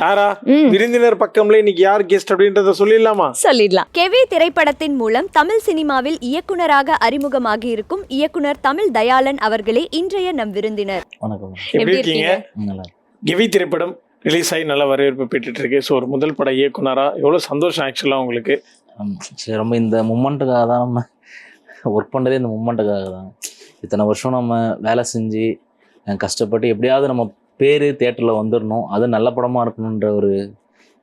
தாரா. விருந்தினர் பக்கம்ல இன்னைக்கு யார் கெஸ்ட் அப்படின்றத சொல்லிடலாமா? சொல்லிடலாம். கெவி திரைப்படத்தின் மூலம் தமிழ் சினிமாவில் இயக்குனராக அறிமுகமாகி இருக்கும் இயக்குனர் தமிழ் தயாளன் அவர்களே இன்றைய நம் விருந்தினர். வணக்கம். எப்படி இருக்கீங்க. கெவி திரைப்படம் ரிலீஸ் ஆகி நல்ல வரவேற்பு பெற்றுட்டு இருக்கு ஸோ ஒரு முதல் பட இயக்குனரா? எவ்வளவு சந்தோஷம் ஆக்சுவலா உங்களுக்கு? ரொம்ப இந்த மூமெண்ட்டுக்காக தான் நம்ம ஒர்க் பண்ணுறதே இந்த மூமெண்ட்டுக்காக தான். இத்தனை வருஷம் நம்ம வேலை செஞ்சு கஷ்டப்பட்டு எப்படியாவது நம்ம பேர் தேட்டரில் வந்துடணும் அது நல்ல படமாக இருக்கணுன்ற ஒரு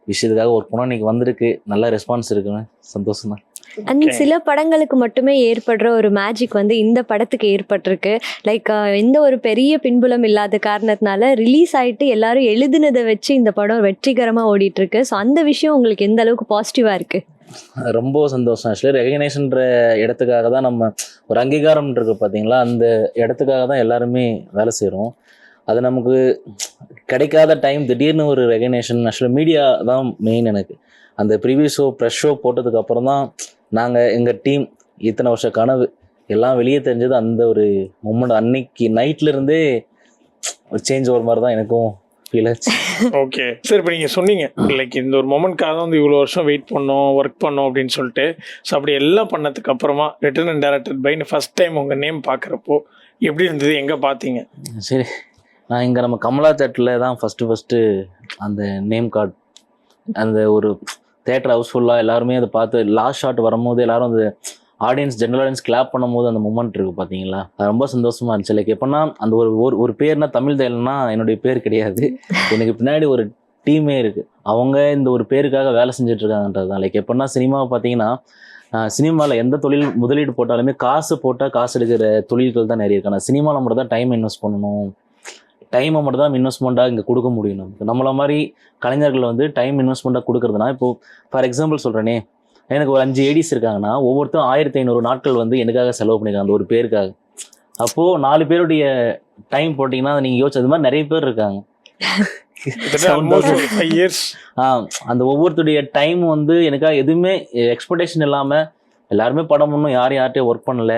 விஷயத்துக்காக ஒர்க் பண்ணோம் இன்னைக்கு வந்திருக்கு. நல்ல ரெஸ்பான்ஸ் இருக்குன்னு சந்தோஷம் தான் அண்ட். சில படங்களுக்கு மட்டுமே ஏற்படுற ஒரு மேஜிக் வந்து இந்த படத்துக்கு ஏற்பட்டிருக்கு. லைக் எந்த ஒரு பெரிய பின்புலம் இல்லாத காரணத்தினால ரிலீஸ் ஆயிட்டு எல்லாரும் எழுதுனதை வச்சு இந்த படம் வெற்றிகரமா ஓடிட்டு இருக்கு ஸோ அந்த விஷயம் உங்களுக்கு எந்த அளவுக்கு பாசிட்டிவா இருக்கு? ரொம்ப சந்தோஷம் ஆக்சுவலி ரெகக்னேஷன்ற இடத்துக்காக தான் நம்ம ஒரு அங்கீகாரம் இருக்கு பார்த்தீங்களா அந்த இடத்துக்காக தான் எல்லாருமே வேலை செய்கிறோம் அது நமக்கு கிடைக்காத டைம் திடீர்னு ஒரு ரெகக்னேஷன் ஆக்சுவலாக மீடியா தான் மெயின் எனக்கு. அந்த ப்ரீவியஸ் ஷோ ப்ரெஷ் ஷோ போட்டதுக்கு அப்புறம் தான் நாங்கள் எங்கள் டீம் இத்தனை வருஷ கனவு எல்லாம் வெளியே தெரிஞ்சது அந்த ஒரு மூமெண்ட் அன்னைக்கு நைட்ல இருந்தே ஒரு சேஞ்ச் ஒரு மாதிரி தான் எனக்கும் ஃபீல் ஆச்சு. ஓகே சரி இப்போ நீங்க சொன்னீங்க. லைக் இந்த ஒரு மொமெண்ட்காக வந்து இவ்வளோ வருஷம் வெயிட் பண்ணோம் ஒர்க் பண்ணோம் அப்படின்னு சொல்லிட்டு. ஸோ அப்படி எல்லாம் பண்ணதுக்கு அப்புறமா ரிட்டன் அண்ட் டேரக்டட் பைன்னு ஃபர்ஸ்ட் டைம் உங்க நேம் பார்க்குறப்போ எப்படி இருந்தது? எங்க பார்த்தீங்க சரி. நான் இங்கே நம்ம கமலா தேட்டரில் தான் ஃபஸ்ட்டு ஃபஸ்ட்டு அந்த நேம் கார்டு அந்த ஒரு தேட்டர் ஹவுஸ்ஃபுல்லாக எல்லாருமே அதை பார்த்து லாஸ்ட் ஷாட் வரும்போது எல்லாரும் அந்த ஆடியன்ஸ் ஜென்ரல் ஆடியன்ஸ் கிளாப் பண்ணும்போது அந்த மூமெண்ட் இருக்குது பார்த்தீங்களா அது ரொம்ப சந்தோஷமாக இருந்துச்சு. லைக் எப்படின்னா அந்த ஒரு ஒரு ஒரு பேர்னா தமிழ் தேலன்னா என்னுடைய பேர் கிடையாது. எனக்கு பின்னாடி ஒரு டீமே இருக்குது அவங்க இந்த ஒரு பேருக்காக வேலை செஞ்சுட்ருக்காங்கன்றது தான். லைக் எப்போன்னா சினிமாவை பார்த்தீங்கன்னா சினிமாவில் எந்த தொழில் முதலீடு போட்டாலுமே காசு போட்டால் காசு எடுக்கிற தொழில்கள் தான் நிறைய இருக்கு. ஆனால் சினிமாவில் மட்டும் தான் டைம் இன்வெஸ்ட் பண்ணணும். டைமை மட்டும் தான் இன்வெஸ்ட்மெண்ட்டாக இங்கே கொடுக்க முடியும் நமக்கு. நம்மள மாதிரி கலைஞர்கள் வந்து டைம் இன்வெஸ்ட்மெண்ட்டாக கொடுக்குறதுனா இப்போ ஃபார் எக்ஸாம்பிள் சொல்கிறேனே எனக்கு ஒரு அஞ்சு ஏடிஸ் இருக்காங்கன்னா ஒவ்வொருத்தரும் ஆயிரத்தி ஐநூறு நாட்கள் வந்து எனக்காக செலவு பண்ணிருக்காங்க அந்த ஒரு பேருக்காக. அப்போது நாலு பேருடைய டைம் போட்டிங்கன்னா நீங்கள் யோசிச்சு அது மாதிரி நிறைய பேர் இருக்காங்க. அந்த ஒவ்வொருத்தருடைய டைம் வந்து எனக்காக எதுவுமே எக்ஸ்பெக்டேஷன் இல்லாமல் எல்லாருமே படம் பண்ணும் யாரும் யார்கிட்டயும் ஒர்க் பண்ணல.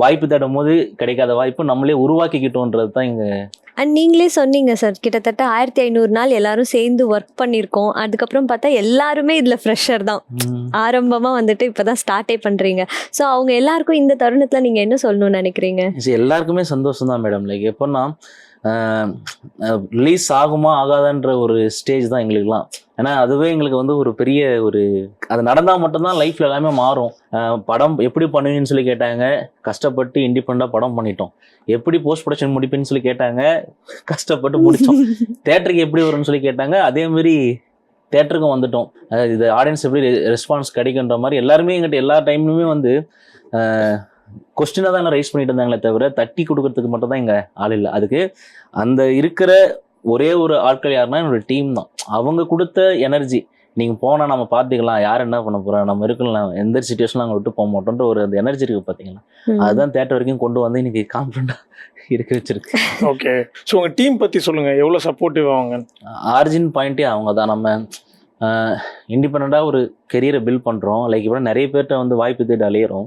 வாய்ப்பு தேடும் போது கிடைக்காத வாய்ப்பு நம்மளே உருவாக்கிக்கிட்டோன்றது தான் இங்கே அண்ட் நீங்களே சொன்னீங்க சார் கிட்டத்தட்ட ஆயிரத்தி ஐநூறு நாள் எல்லாரும் சேர்ந்து ஒர்க் பண்ணியிருக்கோம் அதுக்கப்புறம் பார்த்தா எல்லாருமே இதில் ஃப்ரெஷர் தான். ஆரம்பமா வந்துட்டு இப்பதான் ஸ்டார்டே பண்றீங்க. ஸோ அவங்க எல்லாருக்கும் இந்த தருணத்துல நீங்க என்ன சொல்லணும்னு நினைக்கிறீங்க? எல்லாருக்குமே சந்தோஷம் தான் மேடம் லைக் எப்போன்னா ரிலீஸ் ஆகுமா ஆகாதான்ற ஒரு ஸ்டேஜ் தான் எங்களுக்குலாம் ஏன்னா அதுவே எங்களுக்கு வந்து ஒரு பெரிய ஒரு அது நடந்தால் மட்டும்தான் லைஃப்ல எல்லாமே மாறும். படம் எப்படி பண்ணுவீங்கன்னு சொல்லி கேட்டாங்க. கஷ்டப்பட்டு இண்டிபெண்டாக படம் பண்ணிட்டோம். எப்படி போஸ்ட் ப்ரொடக்ஷன் முடிப்பேன்னு சொல்லி கேட்டாங்க. கஷ்டப்பட்டு முடித்தோம் தேட்டருக்கு எப்படி வரும்னு சொல்லி கேட்டாங்க. அதேமாரி தேட்டருக்கும் வந்துட்டோம். இது ஆடியன்ஸ் எப்படி ரெஸ்பான்ஸ் கிடைக்குன்ற மாதிரி எல்லாருமே எங்கிட்ட எல்லா டைம்லையுமே வந்து கொஸ்டினாக தான் ரைஸ் பண்ணிட்டு இருந்தாங்களே தவிர தட்டி கொடுக்கறதுக்கு மட்டும் தான் இங்கே ஆள் இல்லை. அதுக்கு அந்த இருக்கிற ஒரே ஒரு ஆட்கள் யாருன்னா என்னோட டீம் தான். அவங்க கொடுத்த எனர்ஜி நீங்கள் போனால் நம்ம பார்த்துக்கலாம் யார் என்ன பண்ண போகிறோம் நம்ம இருக்கலாம் எந்த சுச்சுவேஷனில் அங்கே விட்டு போக மாட்டோன்ற ஒரு அந்த எனர்ஜி இருக்குது பார்த்தீங்களா. அதுதான் தேட்டர் வரைக்கும் கொண்டு வந்து இன்னைக்கு கான்ஃபிடண்டாக இருக்க வச்சிருக்கு. ஓகே ஸோ உங்க டீம் பத்தி சொல்லுங்க எவ்வளோ சப்போர்ட்டிவ் அவங்க? ஆரிஜின் பாயிண்ட்டே அவங்க தான். நம்ம இண்டிபெண்ட்டாக ஒரு கெரியரை பில்ட் பண்ணுறோம் லைக் இப்போ நிறைய பேர்கிட்ட வந்து வாய்ப்பு தேடி அலையிறோம்.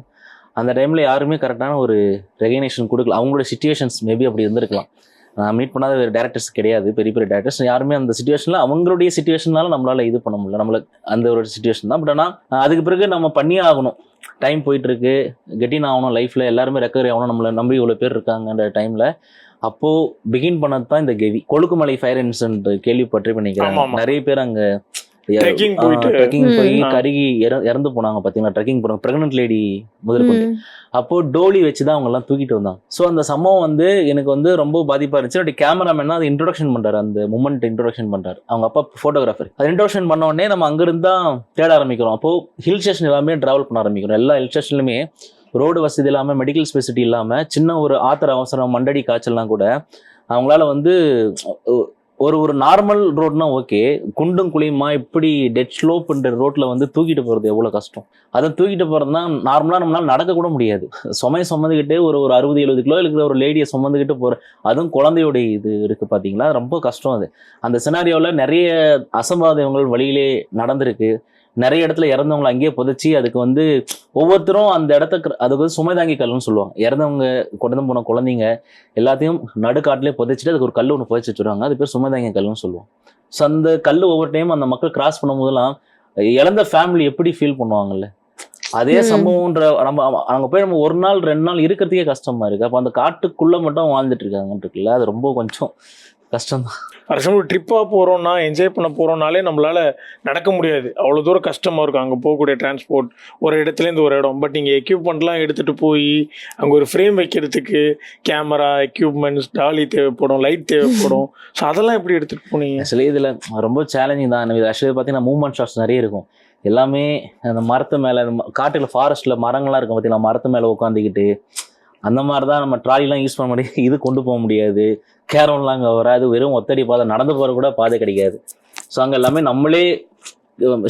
அந்த டைமில் யாருமே கரெக்டான ஒரு ரெகனேஷன் கொடுக்கல. அவங்களோட சுச்சுவேஷன்ஸ் மேபி அப்படி இருந்திருக்கலாம். நான் மீட் பண்ணாத வேறு டேரக்டர்ஸ் கிடையாது பெரிய பெரிய டேரக்டர்ஸ் யாருமே அந்த சுச்சுவேஷனில் அவங்களுடைய சுச்சுவேஷனால நம்மளால இது பண்ண முடியல. நம்மள அந்த ஒரு சுச்சுவேஷன் தான். பட் ஆனால் அதுக்கு பிறகு நம்ம பண்ணியே ஆகணும். டைம் போயிட்டு இருக்கு கெட்டின் ஆகணும். லைஃப்ல எல்லாருமே ரெக்கவரி ஆகணும். நம்மளை நம்பி இவ்வளோ பேர் இருக்காங்கன்ற டைம்ல அப்போ பிகின் பண்ணது தான் இந்த கெவி. கொழுக்குமலை ஃபயர் இன்சிடென்ட் கேள்விப்பட்டு ஆமா. நிறைய பேர் அங்க Trekking போயிட்டு. ட்ரெக்கிங் போய். கருகி இற- இறந்து போனாங்க பாத்தீங்களா? ட்ரெக்கிங் போனாங்க பிரெக்னென்ட் லேடி முதல் கொண்டு. அப்போ டோலி வச்சு தான் அவங்க எல்லாம் தூக்கிட்டு வந்தாங்க ஸோ அந்த சம்பவம் வந்து எனக்கு வந்து ரொம்ப பாதிப்பா இருந்துச்சு. அப்படி கேமராமேன் தான் அது இன்ட்ரோடக்ஷன் பண்றாரு. அந்த மூமெண்ட் இன்ட்ரோடக்ஷன் பண்றாரு. அவங்க அப்பா போட்டோகிராஃபர் அது இன்ட்ரோடக்ஷன் பண்ண உடனே நம்ம அங்கிருந்து தான் தேட ஆரம்பிக்கிறோம். அப்போ ஹில் ஸ்டேஷன் எல்லாமே டிராவல் பண்ண ஆரம்பிக்கிறோம். எல்லா ஹில் ஸ்டேஷன்லுமே ரோடு வசதி இல்லாமல் மெடிக்கல் ஸ்பெசிலிட்டி இல்லாமல் சின்ன ஒரு ஆத்திர அவசரம் மண்டடி காய்ச்சல்லாம் கூட அவங்களால வந்து ஒரு ஒரு நார்மல் ரோட்னா ஓகே குண்டும் குழியுமா இப்படி டெட் ஸ்லோப்ன்ற ரோட்ல வந்து தூக்கிட்டு போறது எவ்வளவு கஷ்டம்? அதை தூக்கிட்டு போறதுனா நார்மலா நம்மளால நடக்க கூட முடியாது. சுமையை சுமந்துக்கிட்டே ஒரு ஒரு அறுபது எழுபது கிலோ இருக்கிற ஒரு லேடியை சுமந்துக்கிட்டு போற அதுவும் குழந்தையோட இது இருக்கு பாத்தீங்களா? ரொம்ப கஷ்டம் அது. அந்த சினாரியோவில் நிறைய அசம்பாதங்கள் வழியிலே நடந்திருக்கு. நிறைய இடத்துல இறந்தவங்களை அங்கேயே புதைச்சி அதுக்கு வந்து ஒவ்வொருத்தரும் அந்த இடத்துக்கு அதுக்கு வந்து சுமை தாங்கி கல்லுன்னு சொல்லுவாங்க. இறந்தவங்க கொண்டு போன குழந்தைங்க எல்லாத்தையும் நடுக்காட்டிலே புதைச்சிட்டு அதுக்கு ஒரு கல் ஒன்று புதைச்சி வச்சுருவாங்க. அது பேர் சுமை தாங்கி கல்லுன்னு சொல்லுவோம். ஸோ அந்த கல் ஒவ்வொரு டைம் அந்த மக்கள் கிராஸ் பண்ணும்போதெல்லாம் இழந்த ஃபேமிலி எப்படி ஃபீல் பண்ணுவாங்கல்ல? அதே. சம்பவம்ன்ற நம்ம அங்க போய் நம்ம ஒரு நாள் ரெண்டு நாள் இருக்கிறதுக்கே கஷ்டமா இருக்கு. அப்போ அந்த காட்டுக்குள்ள மட்டும் வாழ்ந்துட்டு இருக்காங்கன்னு இருக்குல்ல? அது ரொம்ப கொஞ்சம் கஷ்டம் தான் எக்ஸாம்பிள் ட்ரிப்பாக போகிறோம்னா என்ஜாய் பண்ண போகிறோம்னாலே நம்மளால நடக்க முடியாது. அவ்வளோ தூரம் கஷ்டமாக இருக்கும். அங்கே போகக்கூடிய டிரான்ஸ்போர்ட் ஒரு இடத்துலேருந்து ஒரு இடம். பட் நீங்கள் எக்யூப்மெண்ட்லாம் எடுத்துகிட்டு போய் அங்கே ஒரு ஃப்ரேம் வைக்கிறதுக்கு கேமரா எக்யூப்மெண்ட்ஸ் டாலி தேவைப்படும் லைட் தேவைப்படும். ஸோ அதெல்லாம் எப்படி எடுத்துகிட்டு போனீங்க? ஆக்சுவலி இதில் ரொம்ப சேலஞ்சிங் தான். இது ஆக்சுவலி பார்த்தீங்கன்னா மூவ்மெண்ட் ஷாட்ஸ் நிறைய இருக்கும். எல்லாமே அந்த மரத்து மேலே காட்டுல ஃபாரஸ்ட்டில் மரங்கள்லாம் இருக்கும் பார்த்தீங்களா மரத்து மேலே உட்காந்துக்கிட்டு அந்த மாதிரி தான் நம்ம ட்ராலிலாம் யூஸ் பண்ண முடியாது. இது கொண்டு போக முடியாது. கேரம்லாம் அங்கே வராது. வெறும் ஒத்தடி பாதை. நடந்து போகிற கூட பாதை கிடைக்காது. ஸோ அங்கே எல்லாமே நம்மளே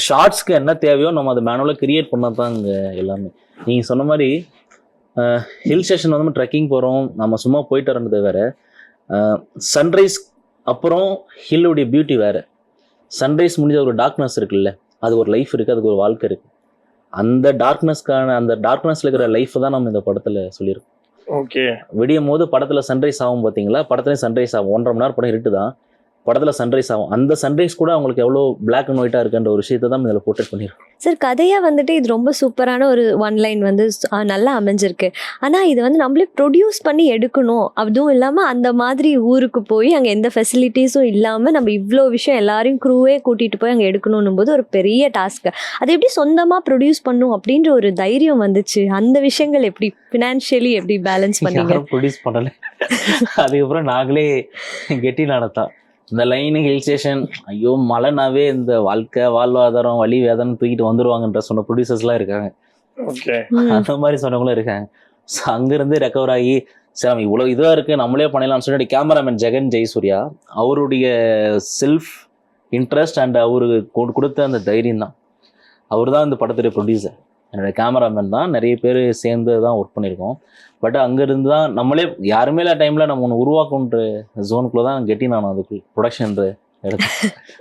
ஷார்ட்ஸ்க்கு என்ன தேவையோ நம்ம அதை மேனுவலாக கிரியேட் பண்ண தான் இங்கே எல்லாமே. நீங்கள் சொன்ன மாதிரி ஹில் ஸ்டேஷன் வந்து ட்ரெக்கிங் போகிறோம் நம்ம சும்மா போயிட்டு வரது வேறு சன்ரைஸ் அப்புறம் ஹில்லுடைய பியூட்டி வேறு. சன்ரைஸ் முடிஞ்ச ஒரு டார்க்னஸ் இருக்குல்ல. அது ஒரு லைஃப் இருக்குது அதுக்கு ஒரு வாழ்க்கை இருக்குது அந்த டார்க்னஸ்க்கான அந்த டார்க்னஸ்ல இருக்கிற லைஃப் தான் நம்ம இந்த படத்தில் சொல்லியிருக்கோம். ஓகே. விடியும் போது படத்தில் சன்ரைஸ் ஆகும் பார்த்தீங்களா படத்துலேயும் சன்ரைஸ் ஆகும். ஒன்றரை மணி நேரம் படம் இருட்டு தான் படத்தில் சன்ரைஸ் ஆகும். அந்த சன்ரைஸ் கூட அவங்களுக்கு எவ்வளோ பிளாக் அண்ட் ஒயிட்டாக இருக்குன்ற ஒரு விஷயத்தை தான் இதில் போர்ட்ரேட் பண்ணியிருக்கோம் சார் கதையாக வந்துட்டு இது ரொம்ப சூப்பரான ஒரு ஒன் லைன் வந்து நல்லா அமைஞ்சிருக்கு. ஆனால் இது வந்து நம்மளே ப்ரொடியூஸ் பண்ணி எடுக்கணும். அதுவும் இல்லாமல் அந்த மாதிரி ஊருக்கு போய் அங்கே எந்த ஃபெசிலிட்டிஸும் இல்லாமல் நம்ம இவ்வளோ விஷயம் எல்லாரையும் க்ரூவே கூட்டிகிட்டு போய் அங்கே எடுக்கணும் போது ஒரு பெரிய டாஸ்க்கு அது எப்படி சொந்தமாக ப்ரொடியூஸ் பண்ணும் அப்படின்ற ஒரு தைரியம் வந்துச்சு. அந்த விஷயங்கள் எப்படி ஃபினான்ஷியலி எப்படி பேலன்ஸ் பண்ணீங்க? ப்ரொடியூஸ் பண்ணலை. அதுக்கப்புறம் நாங்களே கெட்டி நடத்தோம் இந்த லைனு ஹில் ஸ்டேஷன் ஐயோ மழைனாவே இந்த வாழ்க்கை வாழ்வாதாரம் வழி வேதனை தூக்கிட்டு வந்துருவாங்கன்ற சொன்ன ப்ரொடியூசர்ஸ்லாம் இருக்காங்க. அந்த மாதிரி சொன்னவங்களும் இருக்காங்க. ஸோ அங்கேருந்து ரெக்கவர் ஆகி சரி இவ்வளோ இதாக இருக்குது நம்மளே பண்ணிடலாம்னு சொல்லிட்டு கேமராமேன் ஜெகன் ஜெயசூர்யா அவருடைய செல்ஃப் இன்ட்ரெஸ்ட் அண்ட் அவரு கொடு- கொடுத்த அந்த தைரியம் தான். அவர் தான் இந்த படத்துடைய ப்ரொடியூசர் என்னோட கேமராமேன் தான். நிறைய பேர் சேர்ந்து தான் ஒர்க் பண்ணியிருக்கோம். பட் அங்கேருந்து தான் நம்மளே யாருமே இல்லாத டைமில் நம்ம ஒன்று உருவாக்குன்ற ஜோனுக்குள்ளே தான் கெட்டி நான் அதுக்குள்ள ப்ரொடக்ஷன் எடுத்து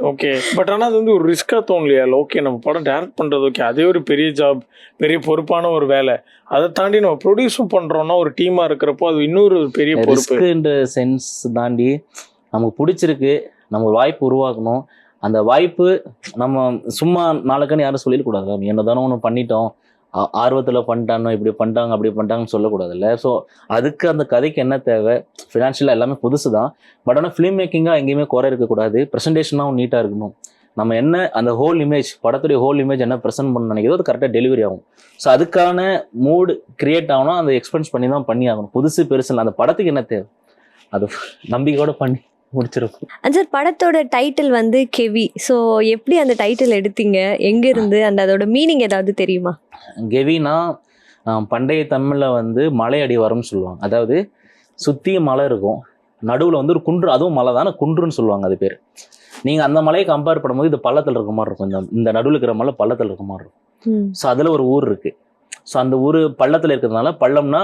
ஓகே பட் ஆனால் அது வந்து ஒரு ரிஸ்க்காக தோணலையா. ஓகே நம்ம படம் டேரக்ட் பண்ணுறது ஓகே அதே ஒரு பெரிய ஜாப் பெரிய பொறுப்பான ஒரு வேலை. அதை தாண்டி நம்ம ப்ரொடியூஸும் பண்ணுறோம்னா ஒரு டீமாக இருக்கிறப்போ அது இன்னொரு ஒரு பெரிய பொறுப்பு. ரிஸ்க்குன்ற சென்ஸ் தாண்டி நமக்கு பிடிச்சிருக்கு. நம்ம வாய்ப்பு உருவாக்கணும். அந்த வாய்ப்பு நம்ம சும்மா நாளைக்கான யாரும் சொல்லிடக்கூடாது என்ன தானே ஒன்று பண்ணிட்டோம். ஆ- பண்ணிட்டானோ இப்படி பண்ணிட்டாங்க அப்படி பண்ணிட்டாங்கன்னு சொல்லக்கூடாதுல்ல. ஸோ அதுக்கு அந்த கதைக்கு என்ன தேவை? ஃபினான்ஷியலாக எல்லாமே புதுசு தான் பட் ஆனால் ஃபிலிம் மேக்கிங்காக எங்கேயுமே குறை இருக்கக்கூடாது. ப்ரெசன்டேஷனாகவும் நீட்டாக இருக்கணும். நம்ம என்ன அந்த ஹோல் இமேஜ் படத்துடைய ஹோல் இமேஜ் என்ன ப்ரெசென்ட் பண்ண நினைக்கிறதோ அது கரெக்டாக டெலிவரி ஆகும். ஸோ அதுக்கான மூடு கிரியேட் ஆகணும். அந்த எக்ஸ்பென்ஸ் பண்ணி தான் பண்ணி ஆகணும் புதுசு பெருசு அந்த படத்துக்கு என்ன தேவை? அது நம்பிக்கையோட பண்ணி. முடிச்சிருக்கும். சார் படத்தோட டைட்டில் வந்து கெவி. ஸோ எப்படி அந்த டைட்டில் எடுத்தீங்க? எங்கேருந்து? அந்த அதோட மீனிங் ஏதாவது தெரியுமா? கெவினா பண்டைய தமிழில் வந்து மலை அடிவாரம்னு சொல்லுவாங்க. அதாவது சுற்றி மலை இருக்கும். நடுவில் வந்து ஒரு குன்று அதுவும் மலை தானே. குன்றுன்னு சொல்லுவாங்க அது பேர். நீங்கள் அந்த மலையை கம்பேர் பண்ணும்போது இது பள்ளத்தில் இருக்க மாதிரி இருக்கும். இந்த இந்த நடுவில் இருக்கிற மலை பள்ளத்தில் இருக்க மாதிரி இருக்கும். ஸோ அதில் ஒரு ஊர் இருக்கு. ஸோ அந்த ஊர் பள்ளத்தில் இருக்கிறதுனால பள்ளம்னா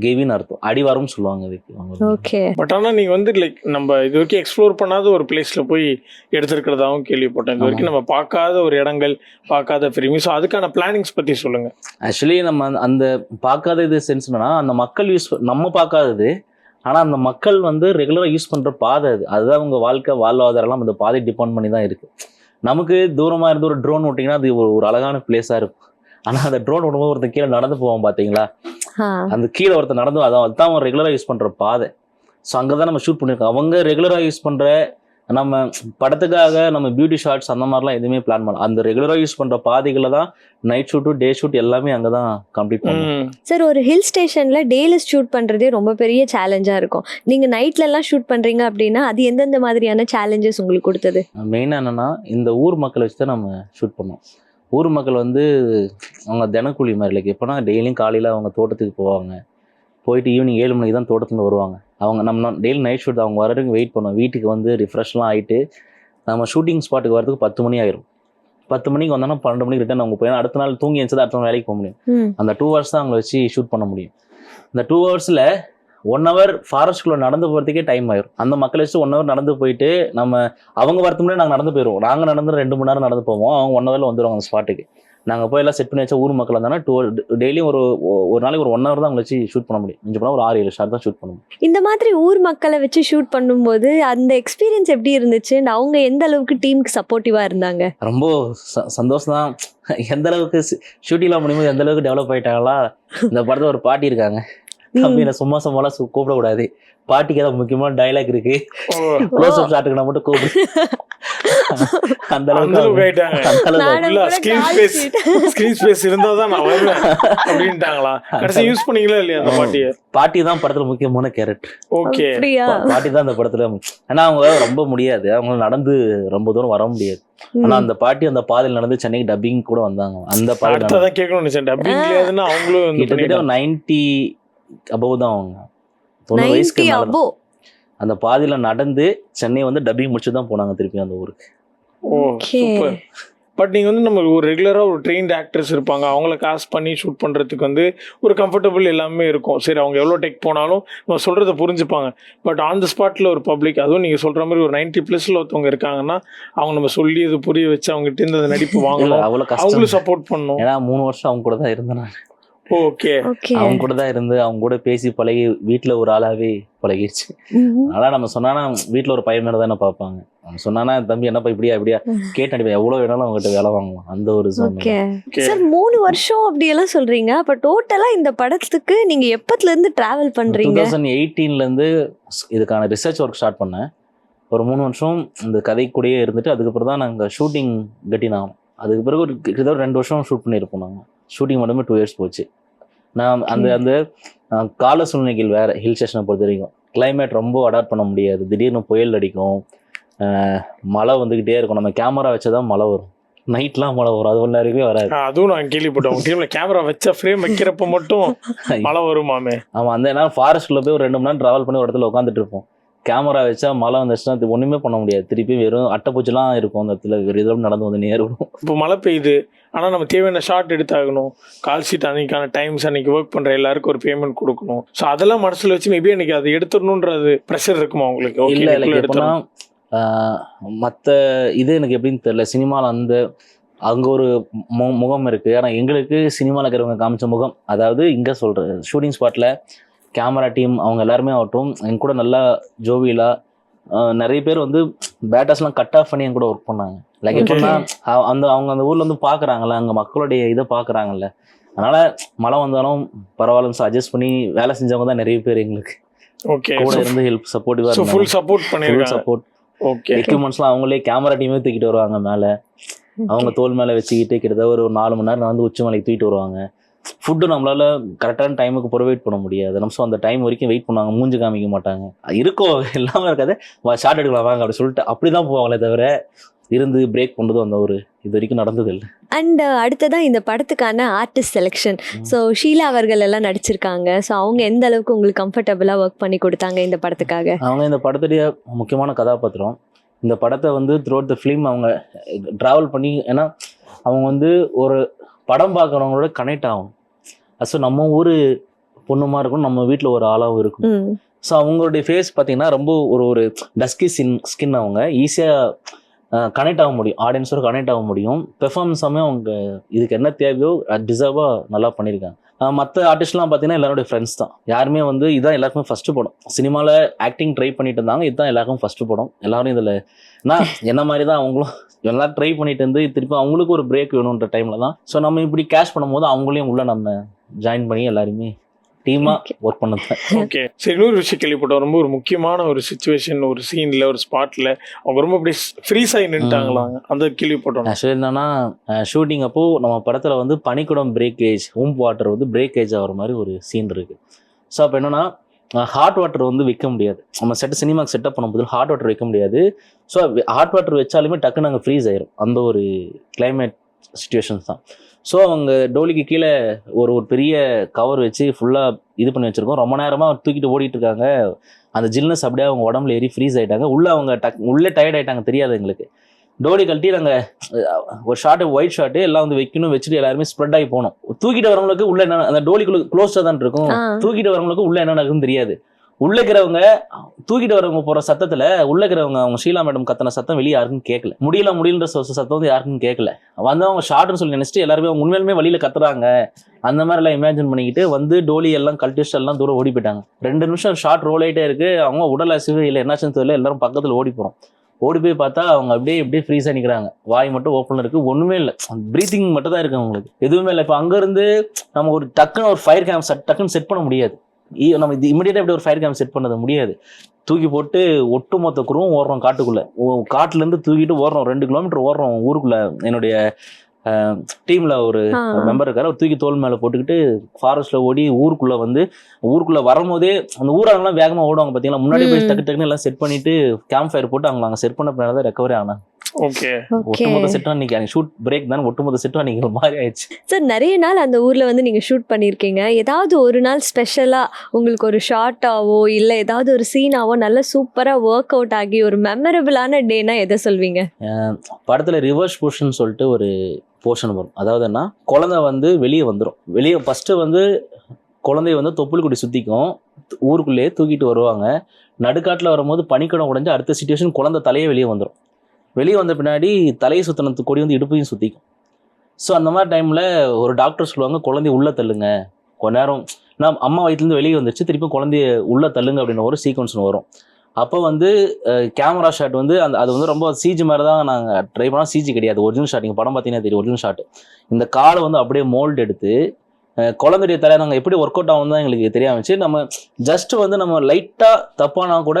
கெவின்னு அர்த்தம். அடிவாரம்னு சொல்லுவாங்க அவங்க ஓகே. பட் ஆனால் நீங்கள் வந்து லைக் நம்ம இது வரைக்கும் எக்ஸ்ப்ளோர் பண்ணாத ஒரு பிளேஸில் போய் எடுத்திருக்கிறதாவும் கேள்விப்பட்டேன். இது வரைக்கும் நம்ம பார்க்காத ஒரு இடங்கள் பார்க்காத ஃபிலிம் ஸோ அதுக்கான பிளானிங்ஸ் பற்றி சொல்லுங்கள் ஆக்சுவலி நம்ம அந்த- பார்க்காத இது சென்ஸ் என்னன்னா அந்த மக்கள் யூஸ் நம்ம பார்க்காதது ஆனால் அந்த மக்கள் வந்து ரெகுலராக யூஸ் பண்ணுற பாதை அது. அதுதான் அவங்க வாழ்க்கை வாழ்வாதாரம்லாம் அந்த பாதை டிபெண்ட் பண்ணி தான் இருக்கு. நமக்கு தூரமாக இருந்து ஒரு ட்ரோன் விட்டிங்கன்னா அது ஒரு ஒரு அழகான பிளேஸாக இருக்கும். ஆனால் அந்த ட்ரோன் விடும்போது ஒருத்தன் கீழே நடந்து போவான் பார்த்தீங்களா ஆ. அந்த கீழே ஒருத்தன் நடந்து அதான் அதுதான் அவன் ரெகுலராக யூஸ் பண்ணுற பாதை. ஸோ அங்கே தான் நம்ம ஷூட் பண்ணியிருக்கோம் அவங்க ரெகுலராக யூஸ் பண்ணுற நம்ம படத்துக்காக நம்ம பியூட்டி ஷாட்ஸ் அந்த மாதிரிலாம் எதுவுமே பிளான் பண்ணல. அந்த ரெகுலராக யூஸ் பண்ணுற பாதைகளை தான் நைட் ஷூட்டு டே ஷூட் எல்லாமே அங்கே தான் கம்ப்ளீட் பண்ணுவோம் சார் ஒரு ஹில் ஸ்டேஷனில் டேல ஷூட் பண்ணுறதே ரொம்ப பெரிய சேலஞ்சாக இருக்கும். நீங்கள் நைட்லலாம் ஷூட் பண்ணுறீங்க அப்படின்னா அது எந்தெந்த மாதிரியான சேலஞ்சஸ் உங்களுக்கு கொடுத்தது? மெயினாக என்னன்னா இந்த ஊர் மக்களை வச்சு தான் நம்ம ஷூட் பண்ணோம். ஊர் மக்கள் வந்து அவங்க தினக்கூலி மாதிரி லைக் எப்போனா டெய்லியும் காலையில் அவங்க தோட்டத்துக்கு போவாங்க. போயிட்டு ஈவினிங் ஏழு மணிக்கு தான் தோட்டத்துலேருந்து வருவாங்க. அவங்க நம்ம டெய்லி நைட் ஷூட் அவங்க வர்றதுக்கு வெயிட் பண்ணுவோம். வீட்டுக்கு வந்து ரிஃப்ரெஷ்லாம் ஆகிட்டு நம்ம ஷூட்டிங் ஸ்பாட்டுக்கு வரதுக்கு பத்து மணி ஆயிரும். பத்து மணிக்கு வந்தோன்னா பன்னெண்டு மணிக்கு ரிட்டர்ன் அவங்க போய் அடுத்த நாள் தூங்கி எழுந்து அடுத்த நாள் வேலைக்கு போக முடியும். அந்த டூ ஹவர்ஸ் தான் அவங்கள வச்சு ஷூட் பண்ண முடியும். இந்த டூ ஹவர்ஸில் ஒன் ஹவர் ஃபாரஸ்ட்குள்ள நடந்து போகிறதுக்கே டைம் ஆயிரும். அந்த மக்களை வச்சு ஒன் ஹவர் நடந்து போயிட்டு நம்ம அவங்க வரத்து முன்னாடி நாங்கள் நடந்து போயிடுவோம் நாங்கள் நடந்து ரெண்டு மணி நேரம் நடந்து போவோம். அவங்க ஒன் ஹவரில் வந்துடுவாங்க அந்த ஸ்பாட்டுக்கு நாங்கள் போய் எல்லாம் செட் பண்ணி வச்சா ஊர் மக்கள் வந்தாங்கன்னா டூ டெய்லியும் ஒரு ஒரு நாளைக்கு ஒரு ஒன் ஹவர் தான் அவங்களை வச்சு ஷூட் பண்ண முடியும். மிஞ்சி போனால் ஒரு ஆறு ஏழு ஷாட் தான் ஷூட் பண்ண முடியும் இந்த மாதிரி ஊர் மக்களை வச்சு ஷூட் பண்ணும்போது அந்த எக்ஸ்பீரியன்ஸ் எப்படி இருந்துச்சு? அவங்க எந்த அளவுக்கு டீமுக்கு சப்போர்ட்டிவா இருந்தாங்க? ரொம்ப சந்தோஷம் தான் எந்த அளவுக்கு ஷூட்டிங்லாம் முடியும்போது எந்த அளவுக்கு டெவலப் ஆயிட்டாங்களா? இந்த படத்துல ஒரு பாட்டி இருக்காங்க. நான் சும்மா சும்மாலாம் சு- கூப்பிடக்கூடாது. பாட்டிக்கு ஏதாவது முக்கியமான டைலாக் இருக்கு. க்ளோஸ் அப் ஷாட்டுக்கு நான் மட்டும் கூப்பிடு. அந்த அளவுக்கு யூஸ் பண்ணீங்களா இல்லையா அந்த பாட்டிய? பாட்டி தான் படத்துல முக்கியமான கேரக்டர் ஓகே பாட்டி தான் அந்த படத்துல ஏன்னா அவங்க ரொம்ப முடியாது. அவங்க நடந்து ரொம்ப தூரம் வர முடியாது. ஆனா அந்த பாட்டி அந்த பாதையில் நடந்து சென்னைக்கு டப்பிங் கூட வந்தாங்க. அந்த நினைச்சேன். டப்பிங்லேயாதுன்னா அவங்களும் கிட்டத்தட்ட. நைன்டி அபவ் தான் அவங்க தொண்ணூறு வயசுக்கு மேல. அந்த பாதையில நடந்து சென்னை வந்து டப்பிங் முடிச்சு தான் போனாங்க திருப்பி அந்த ஊருக்கு. பட் நீங்க வந்து நம்ம ஒரு ரெகுலரா ஒரு ட்ரெயின்ட் ஆக்டர்ஸ் இருப்பாங்க. அவங்கள காஸ்ட் பண்ணி ஷூட் பண்றதுக்கு வந்து ஒரு கம்ஃபர்டபுள் எல்லாமே இருக்கும். சரி அவங்க எவ்வளோ டெக் போனாலும் நம்ம சொல்றத புரிஞ்சுப்பாங்க. பட் ஆன் த ஸ்பாட்ல ஒரு பப்ளிக் அதுவும் நீங்க சொல்ற மாதிரி ஒரு நைன்டி பிளஸ்ல ஒருத்தவங்க இருக்காங்கன்னா அவங்க நம்ம சொல்லி அது புரிய வச்சு அவங்க கிட்ட இருந்து அந்த நடிப்பு வாங்கணும். அவங்களும் சப்போர்ட் பண்ணணும். ஏன்னா மூணு வருஷம் அவங்க கூட தான் இருந்தேன் நான். ஓகே. ஓகே. அவங்க கூட தான் இருந்து அவங்க கூட பேசி பழகி வீட்டுல ஒரு ஆளாவே பழகிடுச்சு அதனால நம்ம சொன்னானா வீட்டுல ஒரு பையன் மேல தானே பார்ப்பாங்க. நம்ம சொன்னானா தம்பி என்னப்பா இப்படியா இப்படியா? கேட்டு அடிப்பேன் எவ்வளவு வேணாலும் அவங்ககிட்ட வேலை வாங்குவோம் அந்த ஒரு சார் மூணு வருஷம் அப்படி எல்லாம் சொல்றீங்க. அப்ப டோட்டலா இந்த படத்துக்கு நீங்க எப்பத்துல இருந்து டிராவல் டூ பண்றீங்க? தௌசண்ட் எயிட்டீன்லேருந்து இதுக்கான ரிசர்ச் ஒர்க் ஸ்டார்ட் பண்ணேன். ஒரு மூணு வருஷம் இந்த கதை கூடயே இருந்துட்டு அதுக்கப்புறம் தான் நாங்கள் ஷூட்டிங் கட்டினோம். அதுக்கு பிறகு ஒரு கிட்டத்தட்ட ரெண்டு வருஷம் ஷூட் பண்ணியிருப்போம் நாங்கள் ஷூட்டிங் மட்டுமே டூ இயர்ஸ் போச்சு. நான் அந்த அந்த கால சூழ்நிலைகள் வேறு ஹில் ஸ்டேஷனை பொறுத்த வரைக்கும் கிளைமேட் ரொம்ப அடாப்ட் பண்ண முடியாது. திடீர்னு புயல் அடிக்கும். மழை வந்துக்கிட்டே இருக்கும். நம்ம கேமரா வச்சதான் மழை வரும். நைட்லாம் மழை வரும். அது ஒன்று வரைக்கும் வராது. அதுவும் நான் கேள்விப்பட்டேன். உங்க டீம்ல கேமரா வச்ச ஃப்ரேம் வைக்கிறப்ப மட்டும் மழை வருமாமே. ஆமாம் அந்த நேரம் ஃபாரஸ்ட்குள்ளே போய் ஒரு ரெண்டு மணி நேரம் ட்ராவல் பண்ணி ஒரு இடத்துல உட்காந்துட்டு இருப்போம். கேமரா வச்சா மழை வந்துச்சுன்னா அது ஒன்றுமே பண்ண முடியாது. திருப்பி வெறும் அட்டைப்பூச்சிலாம் இருக்கும் அந்த இடத்துல. வெறும் இதில் நடந்து வந்து நேரும் இப்போ மழை பெய்யுது. ஆனால் நம்ம தேவையான ஷார்ட் எடுத்தாகணும். கால் ஷீட் அன்னைக்கான டைம்ஸ் அன்னைக்கு ஒர்க் பண்ணுற எல்லாருக்கும் ஒரு பேமெண்ட் கொடுக்கணும். ஸோ அதெல்லாம் மனசில் வச்சு மேபி எனக்கு அதை எடுத்துடணுன்றது ப்ரெஷர் இருக்குமா உங்களுக்கு? ஓகே மற்ற இது எனக்கு எப்படின்னு தெரியல. சினிமாவில் அந்த அங்கே ஒரு மு முகம் இருக்குது ஆனால் எங்களுக்கு சினிமாவில் இருக்கிறவங்க காமிச்ச முகம் அதாவது இங்கே சொல்கிற ஷூட்டிங் ஸ்பாட்டில் கேமரா டீம் அவங்க எல்லாருமே ஆகட்டும் என் கூட நல்லா ஜோவியலாக நிறைய பேர் வந்து பேட்டர்ஸ்லாம் கட் ஆஃப் பண்ணி என் கூட ஒர்க் பண்ணாங்க. லைக். எப்படின்னா அந்த அவங்க அந்த ஊரில் வந்து பார்க்குறாங்கல்ல அங்கே மக்களுடைய இதை பார்க்குறாங்கல்ல அதனால் மழை வந்தாலும் பரவாயில்லன்னு அட்ஜஸ்ட் பண்ணி வேலை செஞ்சவங்க தான் நிறைய பேர் எங்களுக்கு. ஓகே கூட இருந்து ஹெல்ப் சப்போர்ட்டிவாக ஸோ ஃபுல் சப்போர்ட் ஃபுல் பண்ணியிருக்காங்க சப்போர்ட் ஓகே எக்யூப்மெண்ட்ஸ்லாம் அவங்களே கேமரா டீமே தூக்கிட்டு வருவாங்க மேலே. அவங்க தோல் மேலே வச்சுக்கிட்டு கிட்டத்தட்ட ஒரு நாலு மணி நேரம் வந்து உச்சி மலைக்கு தூக்கிட்டு வருவாங்க. ஃபுட்டு நம்மளால கரெக்டான டைமுக்கு ப்ரொவைட் பண்ண முடியாது. நிமிஷம் அந்த டைம் வரைக்கும் வெயிட் பண்ணுவாங்க. மூஞ்சி காமிக்க மாட்டாங்க. இருக்கும் எல்லாமே இருக்காது. ஷார்ட் எடுக்கலாம் வாங்க அப்படி சொல்லிட்டு அப்படி தான் போவாங்களே தவிர இருந்து பிரேக் பண்ணுறதும் அந்த ஒரு இது வரைக்கும் நடந்தது இல்லை. அண்ட் அடுத்ததா இந்த படத்துக்கான ஆர்டிஸ்ட் செலெக்ஷன். ஸோ ஷீலா அவர்கள் எல்லாம் நடிச்சிருக்காங்க. ஸோ அவங்க எந்த அளவுக்கு உங்களுக்கு கம்ஃபர்டபுளா ஒர்க் பண்ணி கொடுத்தாங்க இந்த படத்துக்காக? அவங்க இந்த படத்துடைய முக்கியமான கதாபாத்திரம். இந்த படத்தை வந்து த்ரூ த ஃபிலிம் அவங்க ட்ராவல் பண்ணி ஏன்னா அவங்க வந்து ஒரு படம் பார்க்குறவங்களோட கனெக்ட் ஆகும். ஸோ நம்ம ஊர் பொண்ணுமா இருக்கும் நம்ம வீட்டில் ஒரு ஆளாகவும் இருக்கும். ஸோ அவங்களுடைய ஃபேஸ் பார்த்தீங்கன்னா ரொம்ப ஒரு ஒரு டஸ்கி ஸ்கின் ஸ்கின் அவங்க. ஈஸியாக கனெக்ட் ஆக முடியும். ஆடியன்ஸோட கனெக்ட் ஆக முடியும். பெர்ஃபார்மன்ஸாமே அவங்க இதுக்கு என்ன தேவையோ டிசர்வாக நல்லா பண்ணியிருக்காங்க மற்ற ஆர்டிஸ்ட்லாம் பார்த்தீங்கன்னா எல்லாருடைய ஃப்ரெண்ட்ஸ் தான். யாருமே வந்து இதுதான் எல்லாருக்குமே ஃபஸ்ட்டு படம். சினிமாவில் ஆக்டிங் ட்ரை பண்ணிட்டு இருந்தாங்க இதுதான் எல்லாருக்கும் ஃபஸ்ட்டு படம். எல்லாரும் இதில் நான் என்ன மாதிரி தான் அவங்களும் எல்லாம் ட்ரை பண்ணிட்டு இருந்து திருப்பி அவங்களுக்கு ஒரு பிரேக் வேணுன்ற டைமில் தான். ஸோ நம்ம இப்படி கேஷ் பண்ணும்போது அவங்களையும் உள்ளே நம்ம ஜாயின் பண்ணி எல்லாருமே டீமாக ஒர்க் பண்ணது ஓகே சரி இன்னொரு விஷயம் கேள்விப்பட்டோம். ரொம்ப ஒரு முக்கியமான ஒரு சுச்சுவேஷன் ஒரு சீன்ல ஒரு ஸ்பாட்ல அவங்க ரொம்ப அப்படியே ஃப்ரீஸ் ஆகி நின்ட்டாங்களாங்க அந்த கேள்விப்பட்டோம். ஆக்சுவலி என்னன்னா ஷூட்டிங் அப்போ நம்ம படத்துல வந்து பனிக்குடம் பிரேக்கேஜ் ஹோம் வாட்டர் வந்து பிரேக்கேஜ் ஆகிற மாதிரி ஒரு சீன் இருக்கு. ஸோ அப்போ என்னன்னா ஹாட் வாட்டர் வந்து வைக்க முடியாது. நம்ம செட் சினிமாக்கு செட்டப் பண்ணும்போது ஹாட் வாட்டர் வைக்க முடியாது. ஸோ ஹாட் வாட்டர் வச்சாலுமே டக்குன்னு அங்கே ஃப்ரீஸ் ஆயிரும். அந்த ஒரு கிளைமேட் சுச்சுவேஷன்ஸ் தான். ஸோ அவங்க டோலிக்கு கீழே ஒரு ஒரு பெரிய கவர் வச்சு ஃபுல்லாக இது பண்ணி வச்சிருக்கோம். ரொம்ப நேரமாக தூக்கிட்டு ஓடிட்டு இருக்காங்க. அந்த ஜில்னஸ் அப்படியே அவங்க உடம்புல ஏறி ஃப்ரீஸ் ஆயிட்டாங்க. உள்ள அவங்க டக் உள்ளே டயர்ட் ஆயிட்டாங்க. தெரியாது எங்களுக்கு. டோலி கழட்டி நாங்கள் ஒரு ஷார்ட் ஒயிட் ஷார்ட் எல்லாம் வந்து வைக்கணும் வச்சுட்டு எல்லாருமே ஸ்ப்ரெட் ஆகி போனோம். தூக்கிட்டு வரவங்களுக்கு உள்ள என்ன அந்த டோலிக்குள்ள க்ளோஸ்டாக தான் இருக்கும். தூக்கிட்டு வரவங்களுக்கு உள்ள என்ன நடக்குதுன்னு தெரியாது. உள்ள இருக்கிறவங்க தூக்கிட்டு வரவங்க போற சத்தத்துல உள்ள இருக்கிறவங்க அவங்க ஷீலா மேடம் கத்தன சத்தம் வெளியே யாருக்கும் கேட்கல முடியல முடியலன்ற சத்தம் வந்து யாருக்கும் கேட்கல வந்தவங்க ஷார்ட்னு சொல்லி நினைச்சிட்டு எல்லாருமே அவங்க உண்மையிலுமே வழியில கத்துறாங்க. அந்த மாதிரி எல்லாம் இமேஜின் பண்ணிக்கிட்டு வந்து டோலி எல்லாம் கல்டிஸ்ட் எல்லாம் தூரம் ஓடி போயிட்டாங்க. ரெண்டு நிமிஷம் ஷார்ட் ரோல் ஆயிட்டே இருக்கு. அவங்க உடல் அசிவு இல்லை என்னாச்சுன்னு தெரியல. எல்லாரும் பக்கத்துல ஓடி போறோம். ஓடி போய் பார்த்தா அவங்க அப்படியே இப்படியே ஃப்ரீஸாக நிற்கிறாங்க வாய் மட்டும் ஓப்பனில் இருக்கு. ஒன்றுமே இல்லை. ப்ரீத்திங் மட்டும் தான் இருக்கு அவங்களுக்கு. எதுவுமே இல்லை. இப்போ அங்கேருந்து நம்ம ஒரு டக்குன்னு ஒரு ஃபயர் கேம் செட் டக்குன்னு செட் பண்ண முடியாது. நம்ம இது இமிடியேட்டா இப்படி ஒரு ஃபயர் கேம் செட் பண்ணது? முடியாது. தூக்கி போட்டு ஒட்டுமொத்த குருவும் ஓடுறோம் காட்டுக்குள்ள. ஓ- காட்டுல இருந்து தூக்கிட்டு ஓடுறோம். ரெண்டு கிலோமீட்டர் ஓடுறோம் ஊருக்குள்ள. என்னுடைய டீம்ல ஒரு. மெம்பர் இருக்காரு. அவர் தூக்கி தோல் மேல போட்டுக்கிட்டு ஃபாரஸ்ட்ல ஓடி ஊருக்குள்ள வந்து ஊருக்குள்ள வரும்போதே அந்த ஊராங்கலாம் வேகமா ஓடுவாங்க பாத்தீங்களா? முன்னாடி போய். டக்கு டக்குன்னு எல்லாம் செட் பண்ணிட்டு கேம்ப் ஃபயர் போட்டு அவங்க அங்க செட் பண்ண பின்னாடி தான் ரெக்கவரி ஆனாங்க. ஓகே. ஓகே. ஒட்டுமொத்த செட்டும் அன்னைக்கு ஷூட் பிரேக் தான். ஒட்டுமொத்த செட்டும் அன்னைக்கு ஒரு மாதிரி ஆயிடுச்சு. சார் நிறைய நாள் அந்த ஊர்ல வந்து நீங்க ஷூட் பண்ணியிருக்கீங்க. ஏதாவது ஒரு நாள் ஸ்பெஷலா உங்களுக்கு ஒரு ஷார்ட்டாவோ இல்ல ஏதாவது ஒரு சீனாவோ நல்ல சூப்பரா ஒர்க் அவுட் ஆகி ஒரு மெமரபிளான டேனா எதை சொல்வீங்க? படத்துல ரிவர்ஸ் போர்ஷன் சொல்லிட்டு ஒரு போர்ஷன் வரும். அதாவது என்ன? குழந்தை வந்து வெளியே வந்துடும் வெளியே ஃபர்ஸ்ட் வந்து குழந்தைய வந்து தொப்புள் கொடி சுத்திக்கும். ஊருக்குள்ளேயே தூக்கிட்டு வருவாங்க. நடுக்காட்டில் வரும்போது பனிக்கடம் உடைஞ்சு அடுத்த சுச்சுவேஷன் குழந்தை தலையே வெளியே வந்துடும் வெளியே வந்த பின்னாடி தலையை சுத்தினத்து கொடி வந்து இடுப்பையும் சுற்றிக்கும் ஸோ அந்த மாதிரி டைமில் ஒரு டாக்டர் சொல்லுவாங்க குழந்தைய உள்ளே தள்ளுங்க. கொஞ்ச நேரம் நான் அம்மா வயிற்றுலேருந்து வெளியே வந்துருச்சு திருப்பி குழந்தைய உள்ளே தள்ளுங்க அப்படின்னு ஒரு சீக்வன்ஸ் வரும். அப்போ வந்து கேமரா ஷாட் வந்து அந்த அது வந்து ரொம்ப சிஜி மாதிரி தான் நாங்கள் ட்ரை பண்ணால் சிஜி கிடையாது. ஒரிஜினல் ஷாட் நீங்கள் படம் பார்த்தீங்கன்னா தெரியும் ஒரிஜினல் ஷாட் இந்த காலை வந்து அப்படியே மோல்டு எடுத்து குழந்தைய தலை நாங்கள் எப்படி ஒர்க் அவுட் ஆகும் தான் எங்களுக்கு தெரியாமச்சு நம்ம ஜஸ்ட் வந்து நம்ம லைட்டாக தப்பானா கூட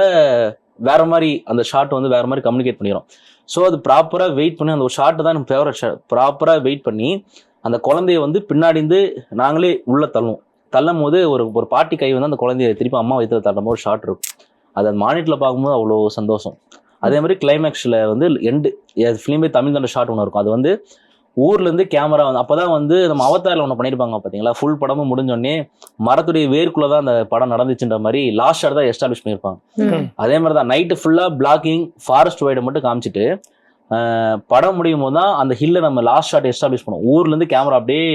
வேற மாதிரி அந்த ஷாட் வந்து வேற மாதிரி கம்யூனிகேட் பண்ணிடும் ஸோ அது ப்ராப்பராக வெயிட் பண்ணி அந்த ஒரு ஷாட் தான் எனக்கு ஃபேவரட் ப்ராப்பராக வெயிட் பண்ணி அந்த குழந்தைய வந்து பின்னாடி இருந்து நாங்களே உள்ள தள்ளுவோம். தள்ளும் போது ஒரு ஒரு பாட்டி கை வந்து அந்த குழந்தைய திருப்பி அம்மா வயிற்றுல தள்ளும் போது ஷார்ட் இருக்கும். அது அந்த மானிட்டில் பார்க்கும்போது அவ்வளோ சந்தோஷம். அதே மாதிரி கிளைமேக்ஸில் வந்து எண்டு ஃபிலிமே தமிழ் தண்ட ஷாட் ஒன்று இருக்கும். அது வந்து ஊர்ல இருந்து கேமரா வந்து அப்பதான் வந்து நம்ம அவதாரில் ஒன்று பண்ணியிருப்பாங்க பார்த்தீங்களா ஃபுல் படமும் முடிஞ்சோடனே மரத்துடைய வேர்க்குள்ள தான் அந்த படம் நடந்துச்சுன்ற மாதிரி லாஸ்ட் ஷாட் தான் எஸ்டாப்ளிஷ் பண்ணியிருப்பாங்க. அதே மாதிரி தான் நைட்டு ஃபுல்லாக பிளாக்கிங் ஃபாரஸ்ட் வைடை மட்டும் காமிச்சிட்டு படம் முடியும் போது தான் அந்த ஹில்லை நம்ம லாஸ்ட் ஷாட் எஸ்டாப்ளிஷ் பண்ணுவோம். ஊர்லேருந்து கேமரா அப்படியே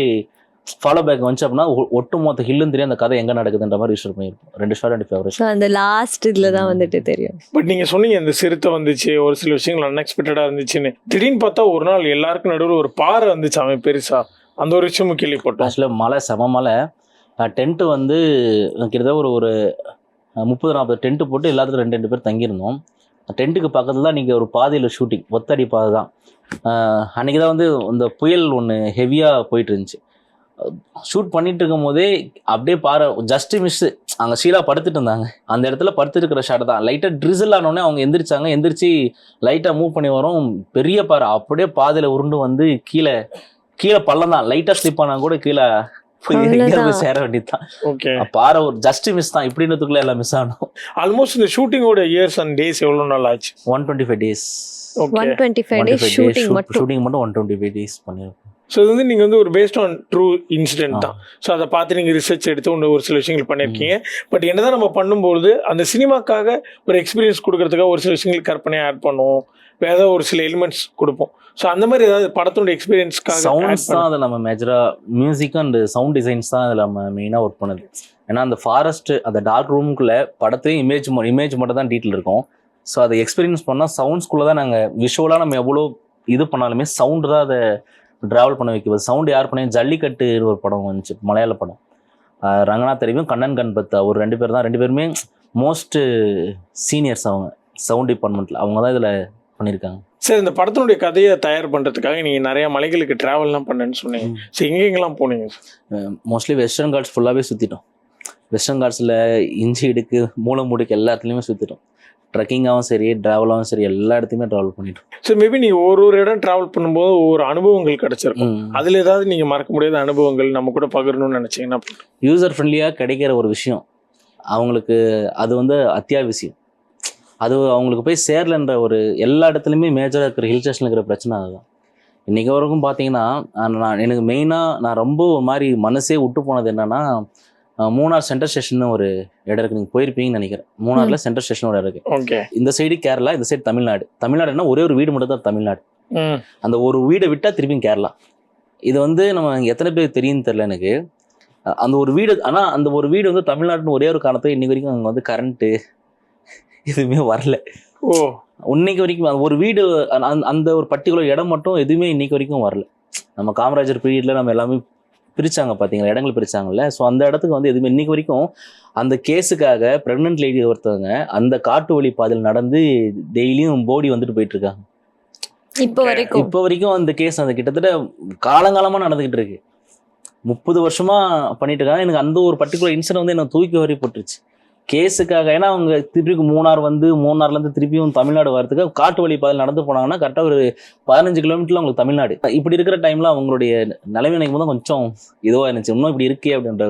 ஃபாலோ பேக் வந்துச்சு அப்படின்னா ஒ- ஒட்டுமொத்த ஹில்லும் தெரியும் அந்த கதை எங்கே நடக்குதுன்ற மாதிரி யூஸ் பண்ணியிருப்போம். ரெண்டு ஷாட் ரெண்டு ஃபேவரட் ஸோ அந்த லாஸ்ட் இதுல தான் வந்துட்டு தெரியும். பட் நீங்க சொன்னீங்க இந்த சிறுத்தை வந்துச்சு ஒரு சில விஷயங்கள் அன்எக்ஸ்பெக்டடா இருந்துச்சுன்னு. திடீர்னு பார்த்தா ஒரு நாள் எல்லாருக்கும் நடுவில் ஒரு பாறை வந்துச்சு அவன் பெருசா. அந்த ஒரு விஷயமும் கேள்விப்பட்டோம். ஆக்சுவலாக மலை செம மலை. டென்ட்டு வந்து கிட்டத்தட்ட ஒரு ஒரு முப்பது நாற்பது டென்ட்டு போட்டு எல்லாத்துக்கும் ரெண்டு ரெண்டு பேர் தங்கியிருந்தோம். டென்ட்டுக்கு பக்கத்தில் தான் நீங்கள் ஒரு பாதையில் ஷூட்டிங் ஒத்தடி பாதை தான். அஹ் அன்னைக்கு தான் வந்து இந்த புயல் ஒன்று ஹெவியாக போயிட்டு இருந்துச்சு. ஷூட் பண்ணிட்டு இருக்கும் போதே அப்படியே பாரு ஜஸ்ட் மிஸ் அங்கே ஷீலா படுத்துட்டு இருந்தாங்க. அந்த இடத்துல படுத்துட்டு இருக்கிற ஷாட் தான் லைட்டாக ட்ரிசில் ஆனோடனே அவங்க எந்திரிச்சாங்க. எந்திரிச்சு லைட்டாக மூவ் பண்ணி வரும். பெரிய பாறை அப்படியே பாதையில் உருண்டு வந்து கீழே கீழே பள்ளம் தான். லைட்டாக ஸ்லிப் ஆனா கூட கீழே. சேர வேண்டியதுதான். ஓகே பாறை ஒரு ஜஸ்ட் மிஸ் தான். இப்படின்றதுக்குள்ள எல்லாம் மிஸ் ஆனோம். ஆல்மோஸ்ட் இந்த ஷூட்டிங்கோட இயர்ஸ் அண்ட் டேஸ் எவ்வளோ நாள் ஆச்சு? One twenty five days okay one twenty five days shooting மட்டும். ஷூட்டிங் மட்டும் ஒன் டுவெண்ட்டி ஃபைவ் டேஸ் பண்ணியிருக்கோம். ஸோ இது வந்து நீங்கள் வந்து ஒரு பேஸ்ட் ஆன் ட்ரூ இன்சிடென்ட். தான். ஸோ அதை பார்த்து நீங்கள் ரிசர்ச் எடுத்து ஒன்று ஒரு சில விஷயங்கள் பண்ணியிருக்கீங்க பட் என்னதான் நம்ம பண்ணும்போது அந்த சினிமாக்காக ஒரு எக்ஸ்பீரியன்ஸ் கொடுக்கறதுக்காக ஒரு சில விஷயங்கள் கற்பனையாக ஆட் பண்ணுவோம். வேற ஏதாவது ஒரு சில எலிமெண்ட்ஸ் கொடுப்போம். ஸோ அந்த மாதிரி ஏதாவது படத்தோட எக்ஸ்பீரியன்ஸ்க்காக சவுண்ட்ஸ் தான் அதை நம்ம மேஜராக மியூசிக் அண்ட் சவுண்ட் டிசைன்ஸ் தான் அதில் நம்ம மெயினாக ஒர்க் பண்ணுது. ஏன்னா அந்த ஃபாரஸ்ட் அந்த டார்க் ரூமுக்குள்ள படத்தையும் இமேஜ் இமேஜ் மட்டும் தான் டீட்டெயில் இருக்கும். ஸோ அதை எக்ஸ்பீரியன்ஸ் பண்ணால் சவுண்ட்ஸ்குள்ளே தான் நாங்கள் விஷுவலாக நம்ம எவ்வளோ இது பண்ணாலுமே சவுண்டு தான் அதை ட்ராவல் பண்ண வைக்கிறது சவுண்ட் யார் பண்ணி ஜல்லிக்கட்டு ஒரு படம் வந்துச்சு மலையாள படம். ரங்கநாத் தெரியும் கண்ணன் கண்பத் அவர் ரெண்டு பேர் தான். ரெண்டு பேருமே மோஸ்ட் சீனியர்ஸ் அவங்க சவுண்ட் டிபார்ட்மெண்ட்டில் அவங்க தான் இதில் பண்ணியிருக்காங்க. சரி இந்த படத்தினுடைய கதையை தயார் பண்ணுறதுக்காக நீங்கள் நிறைய மலைகளுக்கு ட்ராவல்லாம் பண்ணேன்னு சொன்னீங்க. ஸோ எங்கெங்கெல்லாம் போனீங்க மோஸ்ட்லி வெஸ்டர்ன் கார்ட்ஸ் ஃபுல்லாகவே சுற்றிட்டோம் வெஸ்டர்ன் கார்ட்ஸில் இஞ்சி இடுக்கு மூலமுடுக்கு எல்லாத்துலேயுமே சுற்றிட்டோம் ட்ரெக்கிங்காகவும் சரி ட்ராவலாகவும் சரி எல்லா இடத்தையுமே ட்ராவல் பண்ணிட்டோம் ஸோ மேபி நீங்கள் ஒரு ஒரு இடம் ட்ராவல் பண்ணும்போது ஒவ்வொரு அனுபவங்கள் கிடைச்சிருக்கும். அதில் ஏதாவது நீங்கள் மறக்க முடியாத அனுபவங்கள் நம்ம கூட பகிரணும்னு நினச்சிங்கன்னா யூசர் ஃப்ரெண்ட்லியாக கிடைக்கிற ஒரு விஷயம் அவங்களுக்கு அது வந்து அத்தியாவசியம். அது அவங்களுக்கு போய் சேரலன்ற ஒரு எல்லா இடத்துலையுமே மேஜராக இருக்கிற ஹில் ஸ்டேஷனில் இருக்கிற பிரச்சனை அதுதான். இன்றைக்கி வரைக்கும் பார்த்தீங்கன்னா நான் எனக்கு மெயினாக நான் ரொம்ப ஒரு மாதிரி மனசே விட்டு போனது என்னன்னா மூணார் சென்ட்ரல் ஸ்டேஷன் ஒரு இடம் இருக்குது நீங்கள் போயிருப்பீங்கன்னு நினைக்கிறேன். மூணாரில் சென்ட்ரல் ஸ்டேஷன் ஒரு இடம் இருக்குது ஓகே. இந்த சைடு கேரளா இந்த சைடு தமிழ்நாடு. தமிழ்நாடுனா ஒரே ஒரு வீடு மட்டும் தான் தமிழ்நாடு. அந்த ஒரு வீடை விட்டா திருப்பியும் கேரளா. இது வந்து நம்ம எத்தனை பேர் தெரியும்னு தெரியல எனக்கு. அந்த ஒரு வீடு ஆனா அந்த ஒரு வீடு வந்து தமிழ்நாட்டுன்னு ஒரே ஒரு காரணத்தை இன்னைக்கு வரைக்கும் அங்க வந்து கரண்ட்டு எதுவுமே வரல. ஓ. இன்னைக்கு வரைக்கும் ஒரு வீடு அந்த ஒரு பர்டிகுலர் இடம் மட்டும் எதுவுமே இன்னைக்கு வரைக்கும் வரல. நம்ம காமராஜர் பீரியட்ல நம்ம எல்லாமே பிரிச்சாங்க பாத்தீங்களா? இடங்கள் பிரிச்சாங்கல்ல. ஸோ அந்த இடத்துக்கு வந்து எதுவுமே இன்னைக்கு வரைக்கும் அந்த கேஸுக்காக பிரெக்னென்ட் லேடி ஒருத்தவங்க அந்த காட்டு வழி பாதையில் நடந்து டெய்லியும் போடி வந்துட்டு போயிட்டு இருக்காங்க இப்போ வரைக்கும். இப்போ வரைக்கும் அந்த கேஸ் அந்த கிட்டத்தட்ட காலங்காலமா நடந்துகிட்டு இருக்கு. முப்பது வருஷமா பண்ணிட்டு இருக்காங்க. எனக்கு அந்த ஒரு பர்டிகுலர் இன்சிடென்ட் வந்து என்ன தூக்கி வரி போட்டுருச்சு. கேஸுக்காக ஏன்னா அவங்க திருப்பி மூணார் வந்து மூணார்லேருந்து திருப்பியும் தமிழ்நாடு வரதுக்கு காட்டு வழி பாதையில் நடந்து போனாங்கன்னா கரெக்டாக ஒரு பதினஞ்சு கிலோமீட்டரில் அவங்களுக்கு தமிழ்நாடு. இப்படி இருக்கிற டைமில் அவங்களுடைய நிலைமை நினைக்கும் போது கொஞ்சம் இதுவாக இருந்துச்சு. இன்னும் இப்படி இருக்கே அப்படின்ற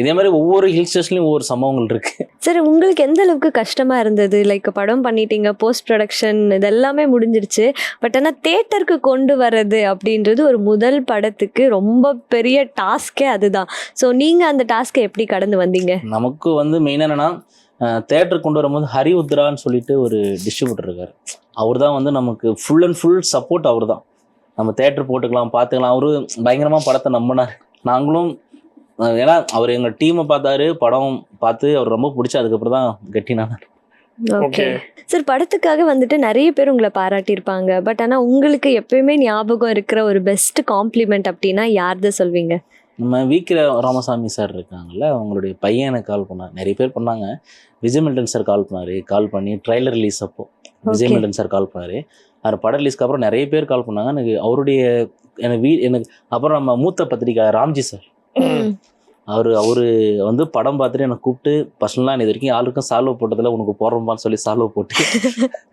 இதே மாதிரி ஒவ்வொரு ஹில் ஸ்டேஷன்லயும் ஒவ்வொரு சம்பவங்கள் இருக்கு. சரி உங்களுக்கு எந்த அளவுக்கு கஷ்டமா இருந்தது? லைக் படம் பண்ணிட்டீங்க போஸ்ட் ப்ரொடக்ஷன் இதெல்லாமே முடிஞ்சிருச்சு. பட் ஆனால் தேட்டருக்கு கொண்டு வர்றது அப்படின்றது ஒரு முதல் படத்துக்கு ரொம்ப பெரிய டாஸ்கே அதுதான். ஸோ நீங்க அந்த டாஸ்க்கை எப்படி கடந்து வந்தீங்க? நமக்கு வந்து மெயினாக என்னன்னா தேட்டர் கொண்டு வரும்போது ஹரி உத்ரான்னு சொல்லிட்டு ஒரு டிஸ்ட்ரிபியூட்டர் இருக்காரு. அவர் தான் வந்து நமக்கு ஃபுல் அண்ட் ஃபுல் சப்போர்ட் அவர் தான் நம்ம தேட்டர் போட்டுக்கலாம் பார்த்துக்கலாம். அவரு பயங்கரமாக படத்தை நம்பினார். நாங்களும் ஏன்னா அவர் எங்கள் டீமை பார்த்தாரு படம் பார்த்து அவர் ரொம்ப பிடிச்சி அதுக்கப்புறம் தான் கட்டினார் ஓகே சார் படத்துக்காக வந்துட்டு நிறைய பேர் உங்களை பாராட்டியிருப்பாங்க. பட் ஆனால் உங்களுக்கு எப்பயுமே ஞாபகம் இருக்கிற ஒரு பெஸ்ட் காம்ப்ளிமெண்ட் அப்படின்னா யார்தான் சொல்வீங்க? நம்ம வீக்கிர ராமசாமி சார் இருக்காங்கல்ல அவங்களுடைய பையன் எனக்கு கால் பண்ணார் நிறைய பேர் பண்ணாங்க. விஜய் மில்டன் சார் கால் பண்ணாரு. கால் பண்ணி ட்ரைலர் ரிலீஸ் அப்போ Vijay Okay. Milton sir call பண்ணாரு. அவர் படம் ரிலீஸ்க்கு அப்புறம் நிறைய பேர் கால் பண்ணாங்க. எனக்கு அவருடைய எனக்கு வீ எனக்கு அப்புறம் நம்ம மூத்த பத்திரிக்கை ராம்ஜி சார் அவர் அவர் வந்து படம் பார்த்துட்டு என்னை கூப்பிட்டு பர்சனலாக இது வரைக்கும் யாருக்கும் சால்வ் போட்டதில் உனக்கு போடுறோம்பான்னு சொல்லி சால்வ் போட்டு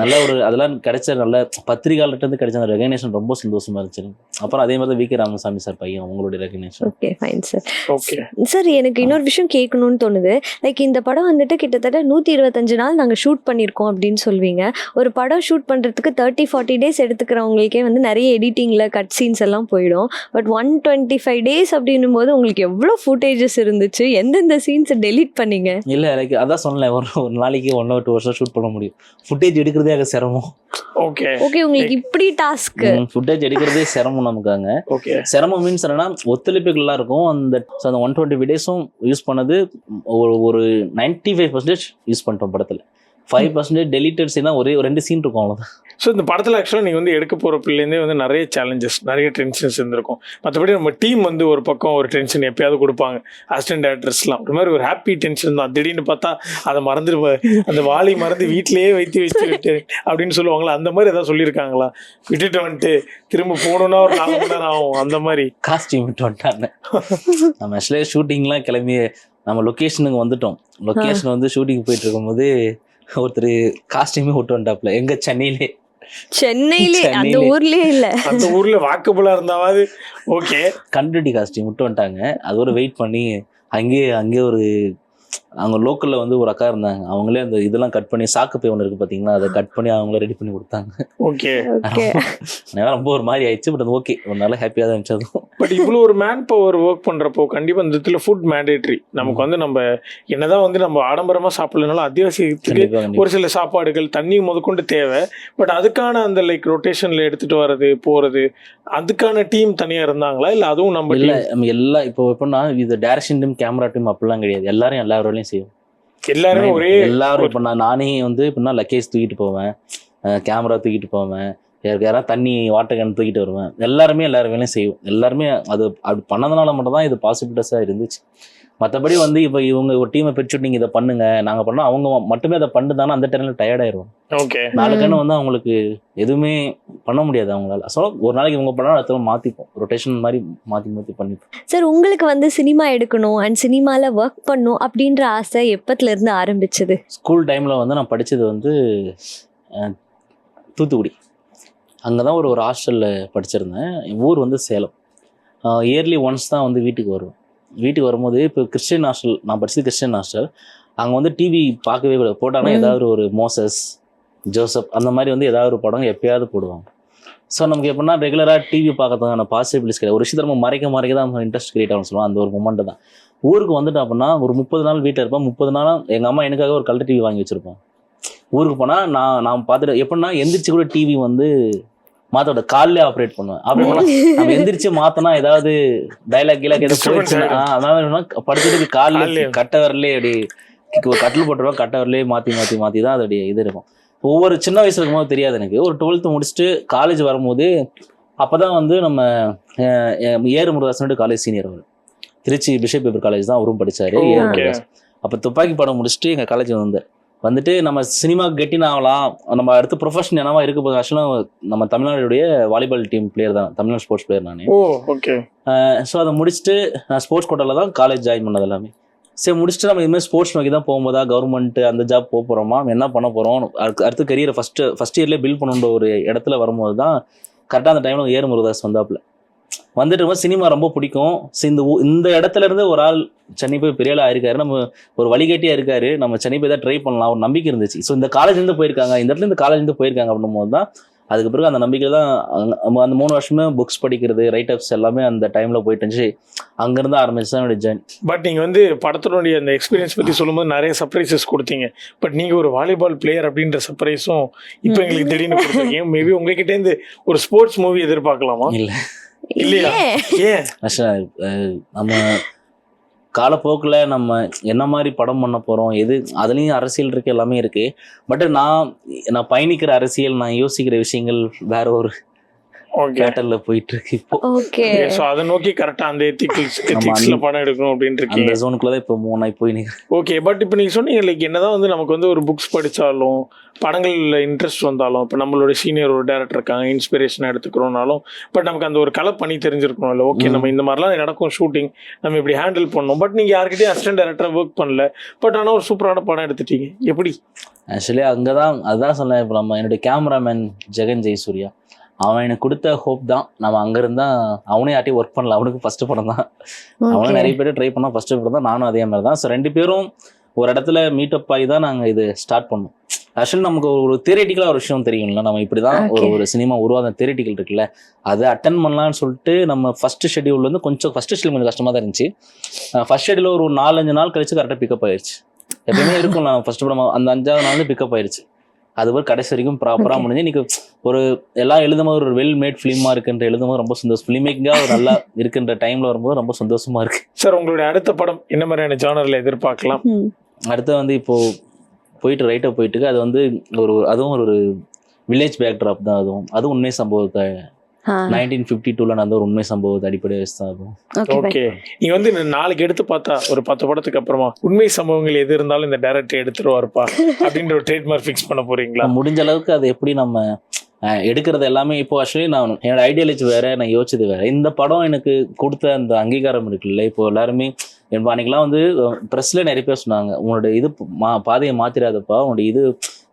நல்ல ஒரு அதெல்லாம் கிடைச்ச நல்ல பத்திரிகையாளர்கிட்ட இருந்து கிடைச்ச அந்த ரெகனேஷன் ரொம்ப சந்தோஷமா இருந்துச்சு. அப்புறம் அதே மாதிரி தான் வி கே ராமசாமி சார் பையன் அவங்களுடைய recognition okay fine sir okay sir எனக்கு இன்னொரு விஷயம் கேட்கணும்னு தோணுது. லைக் இந்த படம் வந்துட்டு கிட்டத்தட்ட நூற்றி இருபத்தஞ்சு நாள் நாங்கள் ஷூட் பண்ணியிருக்கோம் அப்படின்னு சொல்வீங்க. ஒரு படம் ஷூட் பண்ணுறதுக்கு தேர்ட்டி ஃபார்ட்டி டேஸ் எடுத்துக்கிறவங்களுக்கே வந்து நிறைய எடிட்டிங்கில் கட் சீன்ஸ் எல்லாம் போயிடும். But one twenty five days அப்படின்னும் போது உங்களுக்கு எவ்வளோ ஃபுட்டேஜஸ் இருந்துச்சு? எந்தெந்த சீன்ஸை டெலீட் பண்ணீங்க? இல்ல எனக்கு அதான் சொன்னேன் ஒரு ஒரு நாளைக்கு ஒன் ஒரு டூ வருஷம் ஷூட் பண்ண முடியும். ஃபுட்டேஜ் எடுக்கிறதே அங்கே சிரமம். ஓகே ஓகே உங்களுக்கு இப்படி டாஸ்க் ஃபுட்டேஜ் எடுக்கிறதே சிரமம் நமக்கு அங்க ஓகே சிரமம் மீன்ஸ் என்னன்னா ஒத்துழைப்புகளா இருக்கும். அந்த அந்த ஒன் டுவெண்ட்டி டேஸும் யூஸ் பண்ணது ஒரு ஒரு நைன்டி ஃபைவ் பர்சன்டேஜ் யூஸ் பண்ணிட்டோம் படத்துல. ஃபைவ் பர்சன்டேஜ் டெலிட்டட் சீனா ஒரே ஒரு ரெண்டு சீன் இருக்கும் அவ்வளவுதான். ஸோ இந்த படத்தில் ஆக்சுவலாக நீங்கள் வந்து எடுக்க போகிற பிள்ளைலேருந்தே வந்து நிறைய சேலஞ்சஸ் நிறைய டென்ஷன்ஸ் இருந்திருக்கும். மற்றபடி நம்ம டீம் வந்து ஒரு பக்கம் ஒரு டென்ஷன் எப்பயாவது கொடுப்பாங்க. அசிஸ்டன்ட் டேரக்டர்ஸ்லாம் ஒரு மாதிரி ஒரு ஹாப்பி டென்ஷன் தான். திடீர்னு பார்த்தா அதை மறந்துட்டு அந்த வாளி மறந்து வீட்டிலேயே வைத்து வச்சு விட்டு அப்படின்னு சொல்லுவாங்களா? அந்த மாதிரி ஏதாவது சொல்லியிருக்காங்களா? விட்டுட்டு வந்துட்டு திரும்ப போகணுன்னா ஒரு நாலு மணி நேரம் ஆகும். அந்த மாதிரி. காஸ்டியூம் விட்டு வந்துட்டாங்க. நம்ம ஆக்சுவலாக ஷூட்டிங்லாம் கிளம்பி நம்ம லொக்கேஷனுக்கு வந்துட்டோம். லொக்கேஷன் வந்து ஷூட்டிங் போயிட்டு இருக்கும்போது ஒருத்தர் காஸ்டியூமே விட்டு வந்துட்டாப்ல எங்க சென்னையிலே. சென்னையிலே அந்த. ஊர்லயே இல்லை. அந்த ஊரில் வாக்கபுளாக இருந்தாவது ஓகே கண்ட்ரடி காஸ்டியூம் விட்டு வந்துட்டாங்க. அது ஒரு வெயிட் பண்ணி அங்கேயே அங்கேயே ஒரு அவங்க லோக்கல்ல வந்து ஒரு அக்கா இருந்தாங்க. அவங்களே அந்த இதெல்லாம் கட் பண்ணி சாக்கு பை ஒன்று இருக்கு பாத்தீங்களா? அதை கட் பண்ணி அவங்களே ரெடி பண்ணி கொடுத்தாங்க. ஓகே ஓகே அதனால ரொம்ப ஒரு மாதிரி ஆயிடுச்சு பட் அது ஓகே ஒரு நல்ல ஹாப்பியாக தான் இருந்துச்சு அதுவும். பட் இவ்வளோ ஒரு மேன் பவர் ஒர்க் பண்ணுறப்போ கண்டிப்பாக இந்த இடத்துல ஃபுட் மேண்டேட்ரி நமக்கு வந்து நம்ம என்னதான் வந்து நம்ம ஆடம்பரமாக சாப்பிடலனாலும் அத்தியாவசியத்துக்கு ஒரு சில சாப்பாடுகள் தண்ணி முதற்கொண்டு தேவை. பட் அதுக்கான அந்த லைக் ரொட்டேஷன்ல எடுத்துட்டு வர்றது போறது அதுக்கான டீம் தனியா இருந்தாங்களா? இல்ல அதுவும் நம்ம இல்ல? நம்ம எல்லா இப்போ எப்படின்னா இது டேரக்ஷன் டீம் கேமரா டீம் அப்படிலாம் கிடையாது. எல்லாரும் எல்லா வேலையும் செய்யும் எல்லாருமே ஒரே எல்லாரும் இப்போ நான் நானே வந்து இப்படின்னா லக்கேஜ் தூக்கிட்டு போவேன். கேமரா தூக்கிட்டு போவேன். யாராவது தண்ணி வாட்டர் கேன் தூக்கிட்டு வருவேன். எல்லாருமே எல்லாரும் வேலையும் செய்வோம். எல்லாருமே அது அப்படி பண்ணதுனால மட்டும் தான் இது பாசிபிலிட்டஸாக இருந்துச்சு. மற்றபடி வந்து இப்போ இவங்க ஒரு டீமை பிரிச்சுட்டு நீங்கள் இதை பண்ணுங்க. நாங்கள் பண்ணோம் அவங்க மட்டுமே அதை பண்ணுதானே அந்த டைம்ல டயர்ட் ஆயிரும் ஓகே நாளைக்கான வந்து அவங்களுக்கு எதுவுமே பண்ண முடியாது அவங்களால. ஸோ ஒரு நாளைக்கு இவங்க பண்ணாலும் அடுத்த மாற்றிப்போம் ரொட்டேஷன் மாதிரி மாற்றி மாற்றி பண்ணிப்போம். சார் உங்களுக்கு வந்து சினிமா எடுக்கணும் அண்ட் சினிமாவில் ஒர்க் பண்ணணும் அப்படின்ற ஆசை எப்பத்துல இருந்து ஆரம்பிச்சது? ஸ்கூல் டைமில் வந்து நான் படித்தது வந்து தூத்துக்குடி. அங்கே தான் ஒரு ஒரு ஹாஸ்டலில் படிச்சிருந்தேன். ஊர் வந்து சேலம். இயர்லி ஒன்ஸ் தான் வந்து வீட்டுக்கு வருவேன் வீட்டுக்கு வரும்போது இப்போ கிறிஸ்டியன் ஹாஸ்டல் நான் படிச்சது கிறிஸ்டியன் ஹாஸ்டல். அங்கே வந்து டிவி பார்க்கவே கூடாது. போட்டாங்கன்னா. ஏதாவது ஒரு மோசஸ் ஜோசப் அந்த மாதிரி வந்து ஏதாவது ஒரு படம் எப்பயாவது போடுவாங்க. ஸோ நமக்கு எப்படின்னா ரெகுலராக டிவி பார்க்கறதுக்கான பாசிபிலிட்டிஸ் கிடையாது. ஒரு விஷயத்தை நம்ம மறைக்க மறைக்க தான் இன்ட்ரெஸ்ட் கிரியேட் ஆகும் சொல்லுவோம். அந்த ஒரு மொமெண்ட் தான். ஊருக்கு வந்துட்டோம் அப்படின்னா ஒரு முப்பது நாள் வீட்டில் இருப்பேன் முப்பது நாளும் எங்கள் அம்மா எனக்காக ஒரு கலர் டிவி வாங்கி வச்சிருப்போம் ஊருக்கு போனால் நான் நான் பார்த்துட்டு எப்படின்னா எந்திரிச்சு கூட டிவி வந்து மாத்தோட கால்ல ஆப்ரேட் பண்ணுவேன். ஆப்ரேட் பண்ணா நம்ம எந்திரிச்சு மாத்தனா ஏதாவது டைலாக் கீழாக் ஏதாவது போயிடுச்சுன்னா, அதான் படுத்துட்டு கால்ல. கட்டை வரலே அப்படி ஒரு கட்டில் போட்டுருவேன். கட்டை வரலே மாத்தி மாத்தி மாத்தி தான் அதோடைய இது இருக்கும். ஒவ்வொரு சின்ன வயசுல இருக்கும்போது தெரியாது எனக்கு. ஒரு டுவெல்த் முடிச்சுட்டு காலேஜ் வரும்போது அப்பதான் வந்து நம்ம ஏறு முருகாசன் காலேஜ் சீனியர் அவர். திருச்சி பிஷப் பேப்பர் காலேஜ் தான் அவரும் படிச்சாரு. ஓ, ஏறு. முருகாசன். அப்ப துப்பாக்கி படம் முடிச்சுட்டு எங்க காலேஜ் வந்தார். வந்துட்டு நம்ம சினிமா கெட்டின் ஆகலாம். நம்ம அடுத்து ப்ரொஃபஷன் என்னவா இருக்க போகுது? ஆக்சுவலாக நம்ம தமிழ்நாடுடைய வாலிபால் டீம் பிளேயர் தான். தமிழ்நாடு ஸ்போர்ட்ஸ் பிளேயர் நான். ஓ ஓகே ஸோ அதை முடிச்சுட்டு நான் ஸ்போர்ட்ஸ் கோட்டாவில் தான் காலேஜ் ஜாயின் பண்ணது எல்லாமே. சரி முடிச்சுட்டு நம்ம இதுமாதிரி ஸ்போர்ட்ஸ் நோக்கி தான் போகும்போதா கவர்மெண்ட் அந்த ஜாப் போக போகிறோமா என்ன பண்ண போகிறோம் அடுத்து கரியரை ஃபஸ்ட்டு ஃபஸ்ட் இயர்லேயே பில்ட் பண்ணுன்ற ஒரு இடத்துல வரும்போது தான் கரெக்டாக அந்த டைமில் ஏறு முருகதாஸ் வந்தாப்புல. வந்துட்டு இருக்கும்போது சினிமா ரொம்ப பிடிக்கும். இந்த இந்த இடத்துல இருந்து ஒரு ஆள் சென்னை போய் பெரிய ஆளா இருக்காரு நம்ம ஒரு வழிகாட்டியா இருக்காரு. நம்ம சென்னை போய் தான் ட்ரை பண்ணலாம். ஒரு நம்பிக்கை இருந்துச்சு. ஸோ இந்த காலேஜ் இருந்து போயிருக்காங்க. இந்த இடத்துல இந்த காலேஜ் இருந்து போயிருக்காங்க அப்படின்னும் போது தான் அதுக்கு பிறகு அந்த நம்பிக்கை தான் அந்த மூணு வருஷமே புக்ஸ் படிக்கிறது ரைட் அப்ஸ் எல்லாமே அந்த டைம்ல போயிட்டு இருந்துச்சு. அங்கிருந்து ஆரம்பிச்சு தான் என்னோட ஜேர்னி பட் நீங்கள் வந்து படத்தினுடைய அந்த எக்ஸ்பீரியன்ஸ் பற்றி சொல்லும்போது நிறைய சர்ப்ரைசஸ் கொடுத்தீங்க. பட் நீங்கள் ஒரு வாலிபால் பிளேயர் அப்படின்ற சர்ப்ரைஸும் இப்போ எங்களுக்கு திடீர்னு கொடுத்துருக்கீங்க மேபி உங்ககிட்டேருந்து ஒரு ஸ்போர்ட்ஸ் மூவி எதிர்பார்க்கலாமா? இல்ல. இல்லையா? ஏன்? நம்ம காலப்போக்கில் நம்ம என்ன மாதிரி படம் பண்ண போகிறோம் எது அதுலேயும் அரசியல் இருக்கு எல்லாமே இருக்கு. பட் நான் நான் பயணிக்கிற அரசியல் நான் யோசிக்கிற விஷயங்கள் வேற ஒரு ஓகே. பேட்டர்ல போயிட்டு இருக்கு இப்போ. ஓகே. ஸோ அதை நோக்கி கரெக்டாக அந்த எத்திக்ஸ் எத்திக்ஸில் அந்த- படம் எடுக்கணும் அப்படின்னு அந்த இருக்கீங்க ஜோனுக்குள்ள தான் இப்போ மூணு நாய் போய் நிற்கிறேன் ஓகே பட் இப்போ நீங்கள் சொன்னீங்க லைக் என்னதான் வந்து நமக்கு வந்து ஒரு புக்ஸ் படித்தாலும் படங்களில் இன்ட்ரெஸ்ட் வந்தாலும் இப்போ நம்மளோட சீனியர் ஒரு டேரக்டர் இருக்காங்க இன்ஸ்பிரேஷன் எடுத்துக்கிறோம்னாலும் பட் நமக்கு அந்த ஒரு கலை பண்ணி தெரிஞ்சிருக்கணும்ல ஓகே ம். நம்ம இந்த மாதிரிலாம் நடக்கும் ஷூட்டிங் நம்ம இப்படி ஹேண்டில் பண்ணோம் பட் நீங்கள் யார்கிட்டயும் அசிஸ்டன்ட் டேரக்டராக ஒர்க் பண்ணல பட் ஆனால் ஒரு சூப்பரான படம் எடுத்துட்டீங்க. எப்படி? ஆக்சுவலி அங்கே தான் அதுதான் சொன்னேன் இப்போ நம்ம என்னுடைய கேமராமேன் ஜெகன் ஜெயசூர்யா. அவன் எனக்கு கொடுத்த ஹோப் தான். நம்ம அங்க இருந்தா அவனே யார்ட்டையும் ஒர்க் பண்ணல. அவனுக்கு ஃபர்ஸ்ட் படம் தான். அவனும் நிறைய பேர் ட்ரை பண்ணா ஃபர்ஸ்ட் படம் தான். நானும் அதே மாதிரி தான் ஸோ ரெண்டு பேரும் ஒரு இடத்துல மீட்டப் ஆகி தான் நாங்கள் இது ஸ்டார்ட் பண்ணோம். ஆக்சுவலி நமக்கு ஒரு தியரட்டிக்கலாக ஒரு விஷயம் தெரியும்ல. நம்ம இப்படி தான் ஒரு. ஒரு சினிமா உருவாத தியரட்டிக்கல் இருக்குல்ல. அதை அட்டன் பண்ணலாம்னு சொல்லிட்டு நம்ம ஃபர்ஸ்ட் ஷெட்யூல் வந்து கொஞ்சம் ஃபர்ஸ்ட் ஷெட்யூல் கொஞ்சம் கஷ்டமாக தான் இருந்துச்சு. ஃபர்ஸ்ட் ஷெட்யூல் ஒரு நாலஞ்சு நாள் கழிச்சு கரெக்டாக பிக்கப் ஆயிடுச்சு எப்பயுமே இருக்கும்ல ஃபர்ஸ்ட் படம் அந்த அஞ்சாவது நாள் வந்து பிக்கப் ஆயிடுச்சு அதுபோல் கடைசி வரைக்கும் ப்ராப்பராக. முடிஞ்சு இன்னைக்கு ஒரு எல்லாம் எழுதும்போது ஒரு வெல் மேட் ஃபிலிமாக இருக்குன்ற எழுதும்போது ரொம்ப சந்தோஷம். ஃபிலிம் மேக்கிங்காக ஒரு நல்லா இருக்குன்ற டைமில் வரும்போது ரொம்ப சந்தோஷமா இருக்கு. சார் உங்களுடைய அடுத்த படம் என்ன மாதிரியான ஜானரில் எதிர்பார்க்கலாம்? அடுத்து வந்து இப்போ போயிட்டு ரைட்டாக போயிட்டு. அது வந்து ஒரு அதுவும் ஒரு வில்லேஜ் பேக்ட்ராப் தான். அதுவும் அதுவும் உண்மை சம்பவத்தை நைன்டீன் ஃபிஃப்டி டூல நடந்த ஒரு உண்மை சம்பவத்தை அடிப்படையாக வச்சு தான் அதுவும் ஓகே நீங்க வந்து நாளைக்கு எடுத்து பார்த்தா ஒரு பத்து படத்துக்கு அப்புறமா உண்மை சம்பவங்கள் எது இருந்தாலும் இந்த டேரக்டர் எடுத்துருவாருப்பா அப்படின்ற ஒரு ட்ரேட்மார்க் ஃபிக்ஸ் பண்ண போறீங்களா? முடிஞ்ச அளவுக்கு அது எப்படி நம்ம அஹ், எடுக்கிறது எல்லாமே இப்போ ஆக்சுவலி நான் என்னோட ஐடியாலஜி வேற நான் யோசிச்சது வேற. இந்த படம் எனக்கு கொடுத்த அந்த அங்கீகாரம் இருக்குல்ல இப்போ எல்லாருமே இப்போ அன்னைக்கெல்லாம் வந்து ப்ரெஸ்ல நிறைய பேர் சொன்னாங்க உன்னோட இது மா பாதையை மாத்திராதப்பா உன்னோட இது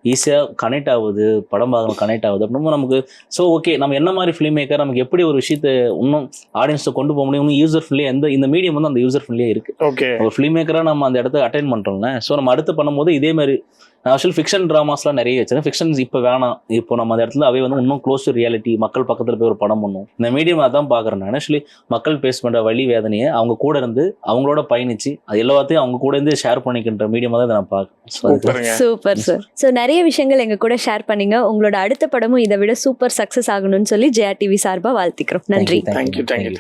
ஈஸியாக கனெக்ட் ஆகுது படம் பார்க்கணும் கனெக்ட் ஆகுது அப்படின்னு நமக்கு ஸோ ஓகே நம்ம என்ன மாதிரி ஃபிலிம் மேக்கர் நமக்கு எப்படி ஒரு விஷயத்தை இன்னும் ஆடியன்ஸை கொண்டு போக முடியும் யூசர் ஃப்ரெண்ட்லியாக எந்த இந்த மீடியம் வந்து அந்த யூசர் ஃப்ரெண்ட்லியாக இருக்கு. ஓகே ஒரு ஃபிலிம் மேக்கராக நம்ம அந்த இடத்த அட்டைன் பண்ணுறோம்ல ஸோ நம்ம அடுத்து பண்ணும்போது இதே மாதிரி ஆக்சுவலி ஃபிக்ஷன் ட்ராமாஸ்லாம் நிறைய வச்சிருக்கேன். ஃபிக்ஷன்ஸ் இப்போ வேணாம். இப்போ நம்ம அந்த இடத்துல அவை வந்து இன்னும் க்ளோஸ் டு ரியாலிட்டி மக்கள் பக்கத்தில் போய் ஒரு படம் பண்ணும். இந்த மீடியம் அதான் பார்க்குறேன் நான். ஆக்சுவலி மக்கள் பேஸ் பண்ணுற வழி வேதனையை அவங்க கூட இருந்து அவங்களோட பயணிச்சு அது எல்லாத்தையும் அவங்க கூட இருந்து ஷேர் பண்ணிக்கின்ற மீடியமாக தான் நான் பார்க்குறேன். சூப்பர் சார் ஸோ நிறைய விஷயங்கள் எங்க கூட ஷேர் பண்ணீங்க. உங்களோட அடுத்த படமும் இதை விட சூப்பர் சக்சஸ் ஆகணும்னு சொல்லி ஜெயா டிவி சார்பா வாழ்த்திக்கிறோம். நன்றி. Thank you thank you